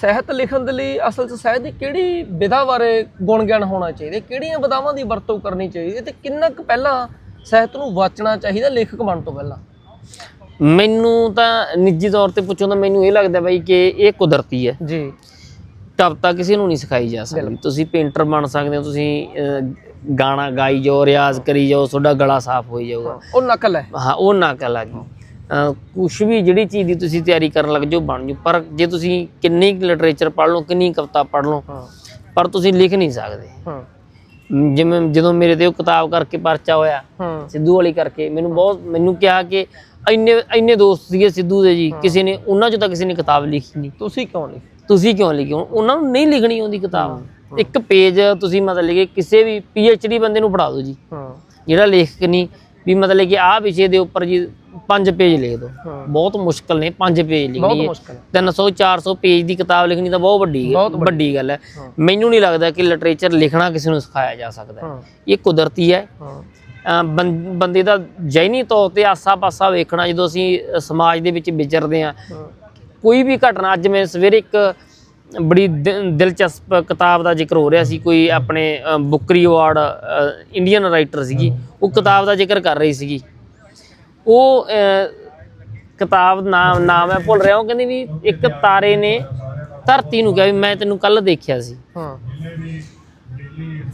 ਸਾਹਿਤ ਲਿਖਣ ਦੇ ਲਈ ਅਸਲ 'ਚ ਸਾਹਿਤ ਦੀ ਕਿਹੜੀ ਵਿਧਾ ਬਾਰੇ ਗੁਣ ਗਿਆਨ ਹੋਣਾ ਚਾਹੀਦਾ ਕਿਹੜੀਆਂ ਵਿਧਾਵਾਂ ਦੀ ਵਰਤੋਂ ਕਰਨੀ ਚਾਹੀਦੀ ਹੈ ਤੇ ਕਿੰਨਾ ਕੁ ਪਹਿਲਾਂ ਸਾਹਿਤ ਨੂੰ ਵਾਚਣਾ ਚਾਹੀਦਾ ਲੇਖਕ ਬਣਨ ਤੋਂ ਪਹਿਲਾਂ? ਮੈਨੂੰ ਤਾਂ ਨਿੱਜੀ ਤੌਰ ਤੇ ਪੁੱਛੋ ਤਾਂ ਮੈਨੂੰ ਇਹ ਲੱਗਦਾ ਬਾਈ ਕਿ ਇਹ ਕੁਦਰਤੀ ਹੈ। ਜੀ। ਕਵਿਤਾ ਕਿਸੇ ਨੂੰ ਨਹੀਂ ਸਿਖਾਈ ਜਾ ਸਕਦੀ। ਤੁਸੀਂ ਪੇਂਟਰ ਬਣ ਸਕਦੇ ਹੋ ਤੁਸੀਂ ਗਾਣਾ ਗਾਈ ਜਾਓ ਰਿਆਜ਼ ਕਰੀ ਜਾਓ ਤੁਹਾਡਾ ਗਲਾ ਸਾਫ਼ ਹੋਈ ਜਾਊਗਾ। ਉਹ ਨਕਲ ਹੈ। ਹਾਂ ਉਹ ਨਾ ਕਰ ਕੁਛ ਵੀ ਜਿਹੜੀ ਚੀਜ਼ ਦੀ ਤੁਸੀਂ ਤਿਆਰੀ ਕਰਨ ਲੱਗ ਜਾਓ ਬਣ ਜੂ। ਪਰ ਜੇ ਤੁਸੀਂ ਕਿੰਨੀ ਲਿਟਰੇਚਰ ਪੜ੍ਹ ਲਓ ਕਿੰਨੀ ਕਵਿਤਾ ਪੜ੍ਹ ਲਓ ਪਰ ਤੁਸੀਂ ਲਿਖ ਨਹੀਂ ਸਕਦੇ। ਜਿਵੇਂ ਜਦੋਂ ਮੇਰੇ ਤੇ ਉਹ ਕਿਤਾਬ ਕਰਕੇ ਪਰਚਾ ਹੋਇਆ ਸਿੱਧੂ ਵਾਲੀ ਕਰਕੇ ਮੈਨੂੰ ਬਹੁਤ ਮੈਨੂੰ ਕਿਹਾ ਕਿ ਇੰਨੇ ਇੰਨੇ ਦੋਸਤ ਸੀਗੇ ਸਿੱਧੂ ਦੇ ਜੀ ਕਿਸੇ ਨੇ ਉਹਨਾਂ ਚੋਂ ਤਾਂ ਕਿਸੇ ਨੇ ਕਿਤਾਬ ਲਿਖੀ ਨਹੀਂ। ਤੁਸੀਂ ਕਿਉਂ ਨਹੀਂ ਤੁਸੀਂ ਕਿਉਂ ਲਿਖੀ? ਉਹਨਾਂ ਨੂੰ ਨਹੀਂ ਲਿਖਣੀ ਆਉਂਦੀ ਕਿਤਾਬ। ਇੱਕ ਪੇਜ ਤੁਸੀਂ ਮਤਲਬ ਕਿ ਕਿਸੇ ਵੀ ਡੀ ਬੰਦੇ ਨੂੰ ਪੜ੍ਹਾ ਦਿਓ ਜੀ। ਜਿਹੜਾ ਲੇਖਕ ਨਹੀਂ ਵੀ ਮਤਲਬ ਕਿ ਆਹ ਵਿਸ਼ੇ ਦੇ ਉੱਪਰ ਜੀ ਪੰਜ ਪੇਜ ਲਿਖ ਹਾਂ। ਬਹੁਤ ਮੁਸ਼ਕਲ ਨੇ ਪੰਜ ਪੇਜ ਲਿਖਣੀ ਹੈ। ਮੁਸ਼ਕਲ ਹੈ। 300 400 ਪੇਜ ਦੀ ਕਿਤਾਬ ਲਿਖਣੀ ਤਾਂ ਬਹੁਤ ਵੱਡੀ ਬਹੁਤ ਵੱਡੀ। ਗੱਲ ਹੈ। ਹਾਂ। ਮੈਨੂੰ ਨਹੀਂ ਲੱਗਦਾ ਕਿ ਲਿਟਰੇਚਰ ਲਿਖਣਾ ਕਿਸੇ ਨੂੰ ਸਿਖਾਇਆ ਜਾ ਸਕਦਾ ਹੈ। ਹਾਂ। ਇਹ ਕੁਦਰਤੀ ਹੈ। ਹਾਂ। ਬੰਦੇ ਦਾ ਜੈਨੀ ਤੌਰ ਤੇ ਆਸਾ-ਪਾਸਾ ਵੇਖਣਾ ਜਦੋਂ ਅਸੀਂ ਸਮਾਜ ਦੇ ਵਿੱਚ ਵਿਚਰਦੇ ਹਾਂ ਹਾਂ। ਕੋਈ ਵੀ ਘਟਨਾ ਅੱਜ ਮੈਂ ਸਵੇਰੇ ਇੱਕ ਬੜੀ ਦਿ- ਦਿਲਚਸਪ ਕਿਤਾਬ ਦਾ ਜ਼ਿਕਰ ਹੋ ਰਿਹਾ ਸੀ। ਕੋਈ ਆਪਣੇ ਬੁੱਕਰੀ ਅਵਾਰਡ ਇੰਡੀਅਨ ਰਾਈਟਰ ਸੀਗੀ। ਉਹ ਕਿਤਾਬ ਦਾ ਜ਼ਿਕਰ ਕਰ ਰਹੀ ਸੀਗੀ। ਉਹ ਕਿਤਾਬ ਨਾਮ ਨਾਮ ਹੈ ਭੁੱਲ ਰਿਹਾ ਉਹ ਕਹਿੰਦੀ ਵੀ ਇੱਕ ਤਾਰੇ ਨੇ ਧਰਤੀ ਨੂੰ ਕਿਹਾ ਵੀ ਮੈਂ ਤੈਨੂੰ ਕੱਲ ਦੇਖਿਆ ਸੀ। ਹਾਂ।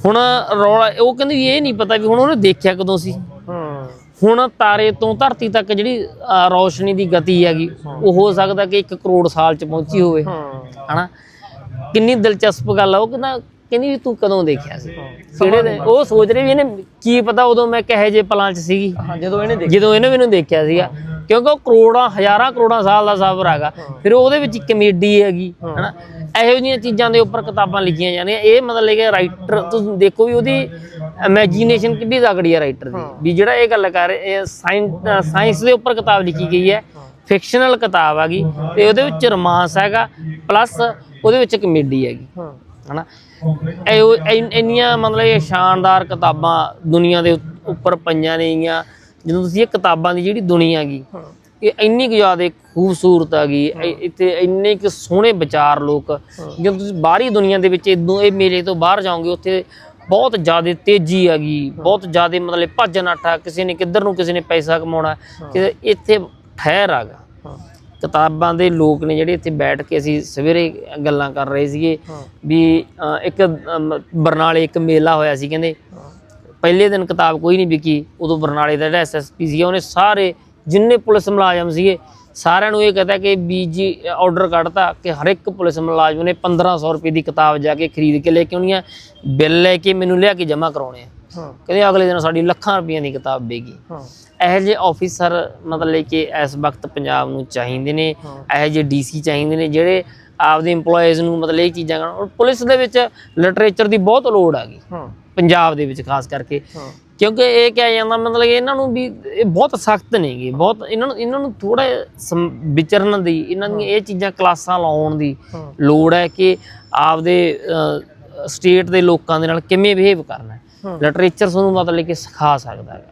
ਹੁਣ ਰੌਲਾ ਉਹ ਕਹਿੰਦੀ ਵੀ ਇਹ ਨਹੀਂ ਪਤਾ ਵੀ ਹੁਣ ਉਹਨੇ ਦੇਖਿਆ ਕਦੋਂ ਸੀ। ਹਾਂ। ਹੁਣ ਤਾਰੇ ਤੋਂ ਧਰਤੀ ਤੱਕ ਜਿਹੜੀ ਰੌਸ਼ਨੀ ਦੀ ਗਤੀ ਹੈਗੀ ਉਹ ਹੋ ਸਕਦਾ ਕਿ 1 ਕਰੋੜ ਸਾਲ ਚ ਪਹੁੰਚੀ ਹੋਵੇ। ਹਾਂ। ਹਨਾ? ਕਿੰਨੀ ਦਿਲਚਸਪ ਗੱਲ ਆ ਉਹ ਕਹਿੰਦਾ ਕਹਿੰਦੀ ਵੀ ਤੂੰ ਕਦੋਂ ਦੇਖਿਆ ਸੀ? ਕਿਹੜੇ ਦਿਨ ਉਹ ਸੋਚ ਰਹੀ ਵੀ ਇਹਨੇ ਕੀ ਪਤਾ ਉਦੋਂ ਮੈਂ ਕਿਹੋ ਜਿਹੇ ਪਲਾਂ 'ਚ ਸੀਗੀ। ਜਦੋਂ ਇਹਨੇ ਦੇਖ ਜਦੋਂ ਇਹਨੇ ਮੈਨੂੰ ਦੇਖਿਆ ਸੀਗਾ। ਕਿਉਂਕਿ ਉਹ ਕਰੋੜਾਂ ਹਜ਼ਾਰਾਂ ਕਰੋੜਾਂ ਸਾਲ ਦਾ ਸਫ਼ਰ ਹੈਗਾ। ਫਿਰ ਉਹਦੇ ਵਿੱਚ ਕਮੇਡੀ ਹੈਗੀ ਹਨਾ? ਇਹੋ ਜਿਹੀਆਂ ਚੀਜ਼ਾਂ ਦੇ ਉੱਪਰ ਕਿਤਾਬਾਂ ਲਿਖੀਆਂ ਜਾਂਦੀਆਂ। ਇਹ ਮਤਲਬ ਕਿ ਰਾਈਟਰ ਤੁਸੀਂ ਦੇਖੋ ਵੀ ਉਹਦੀ ਇਮੇਜਿਨੇਸ਼ਨ ਕਿੰਨੀ ਤਕੜੀ ਹੈ ਰਾਈਟਰ ਦੀ। ਵੀ ਜਿਹੜਾ ਇਹ ਗੱਲ ਕਰ ਇਹ ਸਾਇੰਸ ਦੇ ਉੱਪਰ ਕਿਤਾਬ ਲਿਖੀ ਗਈ ਹੈ। ਫਿਕਸ਼ਨਲ ਕਿਤਾਬ ਹੈਗੀ। ਤੇ ਉਹਦੇ ਵਿੱਚ ਰੋਮਾਂਸ ਹੈਗਾ। ਪਲੱਸ ਉਹਦੇ ਵਿੱਚ ਕਮੇਡੀ ਹੈਗੀ। ਹਨਾ? ਇੰਨੀਆਂ ਮਤਲਬ ਇਹ ਸ਼ਾਨਦਾਰ ਕਿਤਾਬਾਂ ਦੁਨੀਆ ਦੇ ਉੱਪਰ ਪਈਆਂ ਨੇਗੀਆਂ ਜਦੋਂ ਤੁਸੀਂ ਇਹ ਕਿਤਾਬਾਂ ਦੀ ਜਿਹੜੀ ਦੁਨੀਆ ਹਾਂ ਇਹ ਇੰਨੀ ਕੁ ਜ਼ਿਆਦਾ ਖੂਬਸੂਰਤ ਹੈਗੀ ਇ- ਇੱਥੇ ਇੰਨੇ ਕੁ ਸੋਹਣੇ ਵਿਚਾਰ ਲੋਕ ਜਦੋਂ ਤੁਸੀਂ ਬਾਹਰੀ ਦੁਨੀਆ ਦੇ ਵਿੱਚ ਇਦੋਂ ਇਹ ਮੇਲੇ ਤੋਂ ਬਾਹਰ ਜਾਓਗੇ ਉੱਥੇ ਬਹੁਤ ਜ਼ਿਆਦਾ ਤੇਜ਼ੀ ਹੈਗੀ ਬਹੁਤ ਜ਼ਿਆਦਾ ਮਤਲਬ ਭੱਜ ਨੱਠਾ ਕਿਸੇ ਨੇ ਕਿੱਧਰ ਨੂੰ ਕਿਸੇ ਨੇ ਪੈਸਾ ਕਮਾਉਣਾ ਇੱਥੇ ਠਹਿਰ ਹਾਂ ਕਿਤਾਬਾਂ ਦੇ ਲੋਕ ਨੇ ਜਿਹੜੇ ਇੱਥੇ ਬੈਠ ਕੇ ਅਸੀਂ ਸਵੇਰੇ ਗੱਲਾਂ ਕਰ ਰਹੇ ਸੀਗੇ ਵੀ ਇੱਕ ਬਰਨਾਲੇ ਇੱਕ ਮੇਲਾ ਹੋਇਆ ਸੀ ਕਹਿੰਦੇ। ਪਹਿਲੇ ਦਿਨ ਕਿਤਾਬ ਕੋਈ ਨਹੀਂ ਵਿਕੀ ਉਦੋਂ ਬਰਨਾਲੇ ਦਾ ਜਿਹੜਾ ਐਸਐਸਪੀ ਸੀਗਾ ਉਹਨੇ ਸਾਰੇ ਜਿੰਨੇ ਪੁਲਿਸ ਮੁਲਾਜ਼ਮ ਸੀਗੇ ਸਾਰਿਆਂ ਨੂੰ ਇਹ ਕਹਤਾ ਕਿ ਬੀਜੀ ਆਰਡਰ ਕੱਢਤਾ ਕਿ ਹਰ ਇੱਕ ਪੁਲਿਸ ਮੁਲਾਜ਼ਮ ਨੇ 1500 ਰੁਪਏ ਦੀ ਕਿਤਾਬ ਜਾ ਕੇ ਖਰੀਦ ਕੇ ਲੈ ਕੇ ਆਉਣੀ ਆ ਬਿੱਲ ਲੈ ਕੇ ਮੈਨੂੰ ਲਿਆ ਕੇ ਜਮ੍ਹਾਂ ਕਰਾਉਣੇ ਆ। ਕਹਿੰਦੇ ਅਗਲੇ ਦਿਨ ਸਾਡੀ ਲੱਖਾਂ ਰੁਪਈਆਂ ਦੀ ਕਿਤਾਬ ਵੇਗੀ ਇਹੋ ਜਿਹੇ ਆਫੀਸਰ ਮਤਲਬ ਕਿ ਇਸ ਵਕਤ ਪੰਜਾਬ ਨੂੰ ਚਾਹੀਦੇ ਨੇ। ਇਹੋ ਜਿਹੇ ਡੀਸੀ ਚਾਹੀਦੇ ਨੇ ਜਿਹੜੇ ਆਪਦੇ EMPLOYEES ਨੂੰ ਮਤਲਬ ਇਹ ਚੀਜ਼ਾਂ ਕਰਨ। ਔਰ ਪੁਲਿਸ ਦੇ ਵਿੱਚ ਲਿਟਰੇਚਰ ਦੀ ਬਹੁਤ ਲੋੜ ਆ ਗਈ। ਪੰਜਾਬ ਦੇ ਵਿੱਚ ਖਾਸ ਕਰਕੇ। ਕਿਉਂਕਿ ਇਹ ਕਿਹਾ ਜਾਂਦਾ ਮਤਲਬ ਕਿ ਇਹਨਾਂ ਨੂੰ ਵੀ ਇਹ ਬਹੁਤ ਸਖਤ ਨੇਗੇ ਬਹੁਤ ਇਹਨਾਂ ਨੂੰ ਇਹਨਾਂ ਨੂੰ ਥੋੜਾ ਵਿਚਰਨ ਦੀ ਇਹਨਾਂ ਦੀਆਂ ਇਹ ਚੀਜ਼ਾਂ ਕਲਾਸਾਂ ਲਾਉਣ ਦੀ ਲੋੜ ਹੈ ਕਿ ਆਪਦੇ ਸਟੇਟ ਦੇ ਲੋਕਾਂ ਦੇ ਨਾਲ ਕਿਵੇਂ ਬਿਹੇਵ ਕਰਨਾ। ਲਿਟਰੇਚਰ ਤੁਹਾਨੂੰ ਮਤਲਬ ਕਿ ਸਿਖਾ ਸਕਦਾ ਹੈ।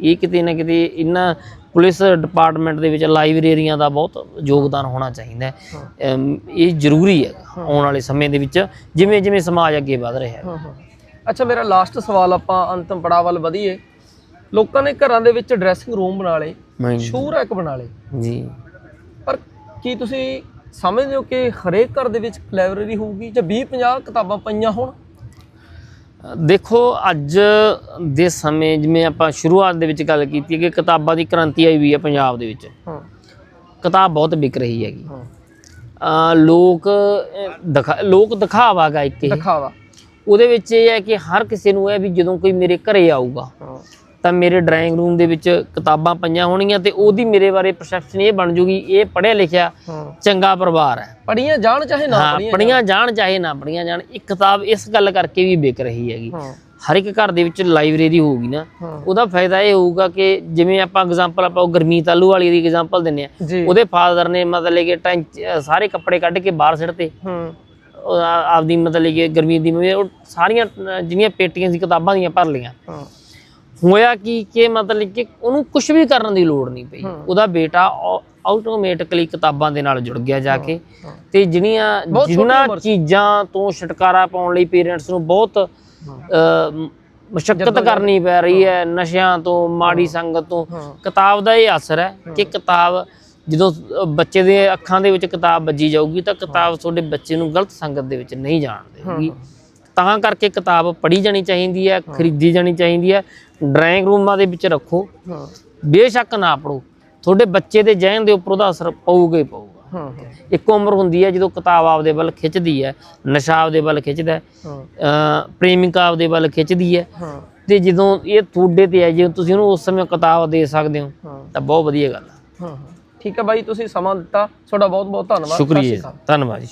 ਇਹ ਕਿਤੇ ਨਾ ਕਿਤੇ ਇਹਨਾਂ ਪੁਲਿਸ ਡਿਪਾਰਟਮੈਂਟ ਦੇ ਵਿੱਚ ਲਾਇਬ੍ਰੇਰੀਆਂ ਦਾ ਬਹੁਤ ਯੋਗਦਾਨ ਹੋਣਾ ਚਾਹੀਦਾ ਹੈ। ਇਹ ਜ਼ਰੂਰੀ ਹੈ ਆਉਣ ਵਾਲੇ ਸਮੇਂ ਦੇ ਵਿੱਚ ਜਿਵੇਂ ਜਿਵੇਂ ਸਮਾਜ ਅੱਗੇ ਵਧ ਰਿਹਾ ਹਾਂ। ਅੱਛਾ ਮੇਰਾ ਲਾਸਟ ਸਵਾਲ ਆਪਾਂ ਅੰਤਮ ਪੜਾਅ ਵੱਲ ਵਧੀਏ। ਲੋਕਾਂ ਨੇ ਘਰਾਂ ਦੇ ਵਿੱਚ ਡਰੈਸਿੰਗ ਰੂਮ ਬਣਾ ਲਏ ਸ਼ੂ ਰੈਕ ਬਣਾ ਲਏ। ਜੀ। ਪਰ ਕੀ ਤੁਸੀਂ ਸਮਝਦੇ ਹੋ ਕਿ ਹਰੇਕ ਘਰ ਦੇ ਵਿੱਚ ਲਾਇਬ੍ਰੇਰੀ ਹੋਊਗੀ ਜਾਂ 20 50 ਕਿਤਾਬਾਂ ਪਈਆਂ ਹੋਣ? ਦੇਖੋ ਅੱਜ ਦੇ ਸਮੇਂ ਜਿਵੇਂ ਆਪਾਂ ਸ਼ੁਰੂਆਤ ਦੇ ਵਿੱਚ ਗੱਲ ਕੀਤੀ ਕਿ ਕਿਤਾਬਾਂ ਦੀ ਕ੍ਰਾਂਤੀ ਆਈ ਹੋਈ ਹੈ ਪੰਜਾਬ ਦੇ ਵਿੱਚ। ਹਾਂ। ਕਿਤਾਬ ਬਹੁਤ ਵਿਕ ਰਹੀ ਹੈਗੀ। ਹਾਂ। ਲੋਕ ਦਿਖਾ ਲੋਕ ਦਿਖਾਵਾ ਗਾ ਇੱਕ ਇਹ। ਦਿਖਾਵਾ। ਉਹਦੇ ਵਿੱਚ ਇਹ ਹੈ ਕਿ ਹਰ ਕਿਸੇ ਨੂੰ ਇਹ ਵੀ ਜਦੋਂ ਕੋਈ ਮੇਰੇ ਘਰੇ ਆਊਗਾ ਤਾਂ ਮੇਰੇ ਡਰਾਇੰਗ ਰੂਮ ਦੇ ਵਿੱਚ ਕਿਤਾਬਾਂ ਪਈਆਂ ਹੋਣਗੀਆਂ ਤੇ ਉਹਦੀ ਮੇਰੇ ਬਾਰੇ ਪਰਸੈਪਸ਼ਨ ਇਹ ਬਣ ਜੂਗੀ ਇਹ ਪੜ੍ਹਿਆ ਲਿਖਿਆ ਚੰਗਾ ਪਰਿਵਾਰ ਹੈ। ਪੜੀਆਂ ਜਾਣ ਚਾਹੇ ਨਾ ਪੜੀਆਂ ਪੜੀਆਂ ਜਾਣ। ਚਾਹੇ ਨਾ ਪੜੀਆਂ ਜਾਣ ਇੱਕ ਕਿਤਾਬ ਇਸ ਗੱਲ ਕਰਕੇ ਵੀ ਵਿਕ ਰਹੀ ਹੈਗੀ। ਹਰ ਇੱਕ ਘਰ ਦੇ ਵਿੱਚ ਲਾਇਬ੍ਰੇਰੀ ਹੋਊਗੀ ਨਾ ਉਹਦਾ ਫਾਇਦਾ ਇਹ ਹੋਊਗਾ ਕਿ ਜਿਵੇਂ ਆਪਾਂ ਐਗਜ਼ਾਮਪਲ ਆਪਾਂ ਉਹ ਗਰਮੀਤ ਆਲੂ ਵਾਲੀ ਦੀ ਐਗਜ਼ਾਮਪਲ ਦਿੰਨੇ ਆ ਉਹਦੇ ਫਾਦਰ ਨੇ ਮਤਲਬ ਕਿ ਸਾਰੇ ਕੱਪੜੇ ਕੱਢ ਕੇ ਬਾਹਰ ਆ- ਆਪਦੀ ਮਤਲਬ ਕਿ ਗਰਮੀਤ ਦੀ ਉਹ ਸਾਰੀਆਂ ਜਿਹੜੀਆਂ ਪੇਟੀਆਂ ਸੀ ਕਿਤਾਬਾਂ ਦੀਆਂ ਭਰ ਲਈਆਂ। ਹਾਂ। ਹੋਇਆ ਕੀ ਕਿ ਮਤਲਬ ਕਿ ਉਹਨੂੰ ਕੁਝ ਵੀ ਕਰਨ ਦੀ ਲੋੜ ਨਹੀਂ ਪਈ। ਉਹਦਾ ਬੇਟਾ ਆਟੋਮੈਟਿਕਲੀ ਕਿਤਾਬਾਂ ਦੇ ਨਾਲ ਜੁੜ ਗਿਆ ਜਾ ਕੇ। ਤੇ ਜਿਹੜੀਆਂ ਜਿਨ੍ਹਾਂ। ਚੀਜ਼ਾਂ ਤੋਂ ਛੁਟਕਾਰਾ ਪਾਉਣ ਲਈ ਪੇਰੈਂਟਸ ਨੂੰ ਬਹੁਤ ਮੁਸ਼ਕਲ ਕਰਨੀ ਪੈ ਰਹੀ ਹੈ ਨਸ਼ਿਆਂ ਤੋਂ ਮਾੜੀ ਸੰਗਤ ਤੋਂ। ਕਿਤਾਬ ਦਾ ਇਹ ਅਸਰ ਹੈ ਕਿ ਕਿਤਾਬ ਜਦੋਂ ਬੱਚੇ ਦੇ ਅੱਖਾਂ ਦੇ ਵਿੱਚ ਕਿਤਾਬ ਵੱਜੀ ਜਾਊਗੀ ਤਾਂ ਕਿਤਾਬ ਤੁਹਾਡੇ ਬੱਚੇ ਨੂੰ ਗਲਤ ਸੰਗਤ ਦੇ ਵਿੱਚ ਨਹੀਂ ਜਾਣ ਦੇਵੇਗੀ ਤਾਂ ਕਰਕੇ ਕਿਤਾਬ ਪੜ੍ਹੀ ਜਾਣੀ ਚਾਹੀਦੀ ਹੈ ਖਰੀਦੀ ਜਾਣੀ ਚਾਹੀਦੀ ਹੈ। ਡਰਾਇੰਗ ਰੂਮਾਂ ਦੇ ਵਿੱਚ ਰੱਖੋ। ਹਾਂ। ਬੇਸ਼ੱਕ ਨਾ ਪੜੋ ਤੁਹਾਡੇ ਬੱਚੇ ਦੇ ਜਹਿਨ ਦੇ ਉੱਪਰ ਉਹਦਾ ਅਸਰ ਪਊਗਾ ਹੀ ਪਊਗਾ। ਹਾਂ ਇੱਕ ਉਮਰ ਹੁੰਦੀ ਹੈ ਜਦੋਂ ਕਿਤਾਬ ਆਪਦੇ ਵੱਲ ਖਿੱਚਦੀ ਹੈ ਨਸ਼ਾ ਆਪਦੇ ਵੱਲ ਖਿੱਚਦਾ ਹੈ ਪ੍ਰੇਮਿਕਾ ਆਪਦੇ ਵੱਲ ਖਿੱਚਦੀ ਹੈ। ਹਾਂ। ਤੇ ਜਦੋਂ ਇਹ ਤੁਹਾਡੇ ਤੇ ਹੈ ਜੇ ਤੁਸੀਂ ਉਹਨੂੰ ਉਸ ਸਮੇਂ ਕਿਤਾਬ ਦੇ ਸਕਦੇ ਹੋ ਤਾਂ ਬਹੁਤ ਵਧੀਆ ਗੱਲ ਹੈ ਹਾਂ। ਠੀਕ ਹੈ ਬਾਈ ਤੁਸੀਂ ਸਮਾਂ ਦਿੱਤਾ। ਤੁਹਾਡਾ ਬਹੁਤ ਬਹੁਤ ਧੰਨਵਾਦ। ਸ਼ੁਕਰੀਆ। ਧੰਨਵਾਦ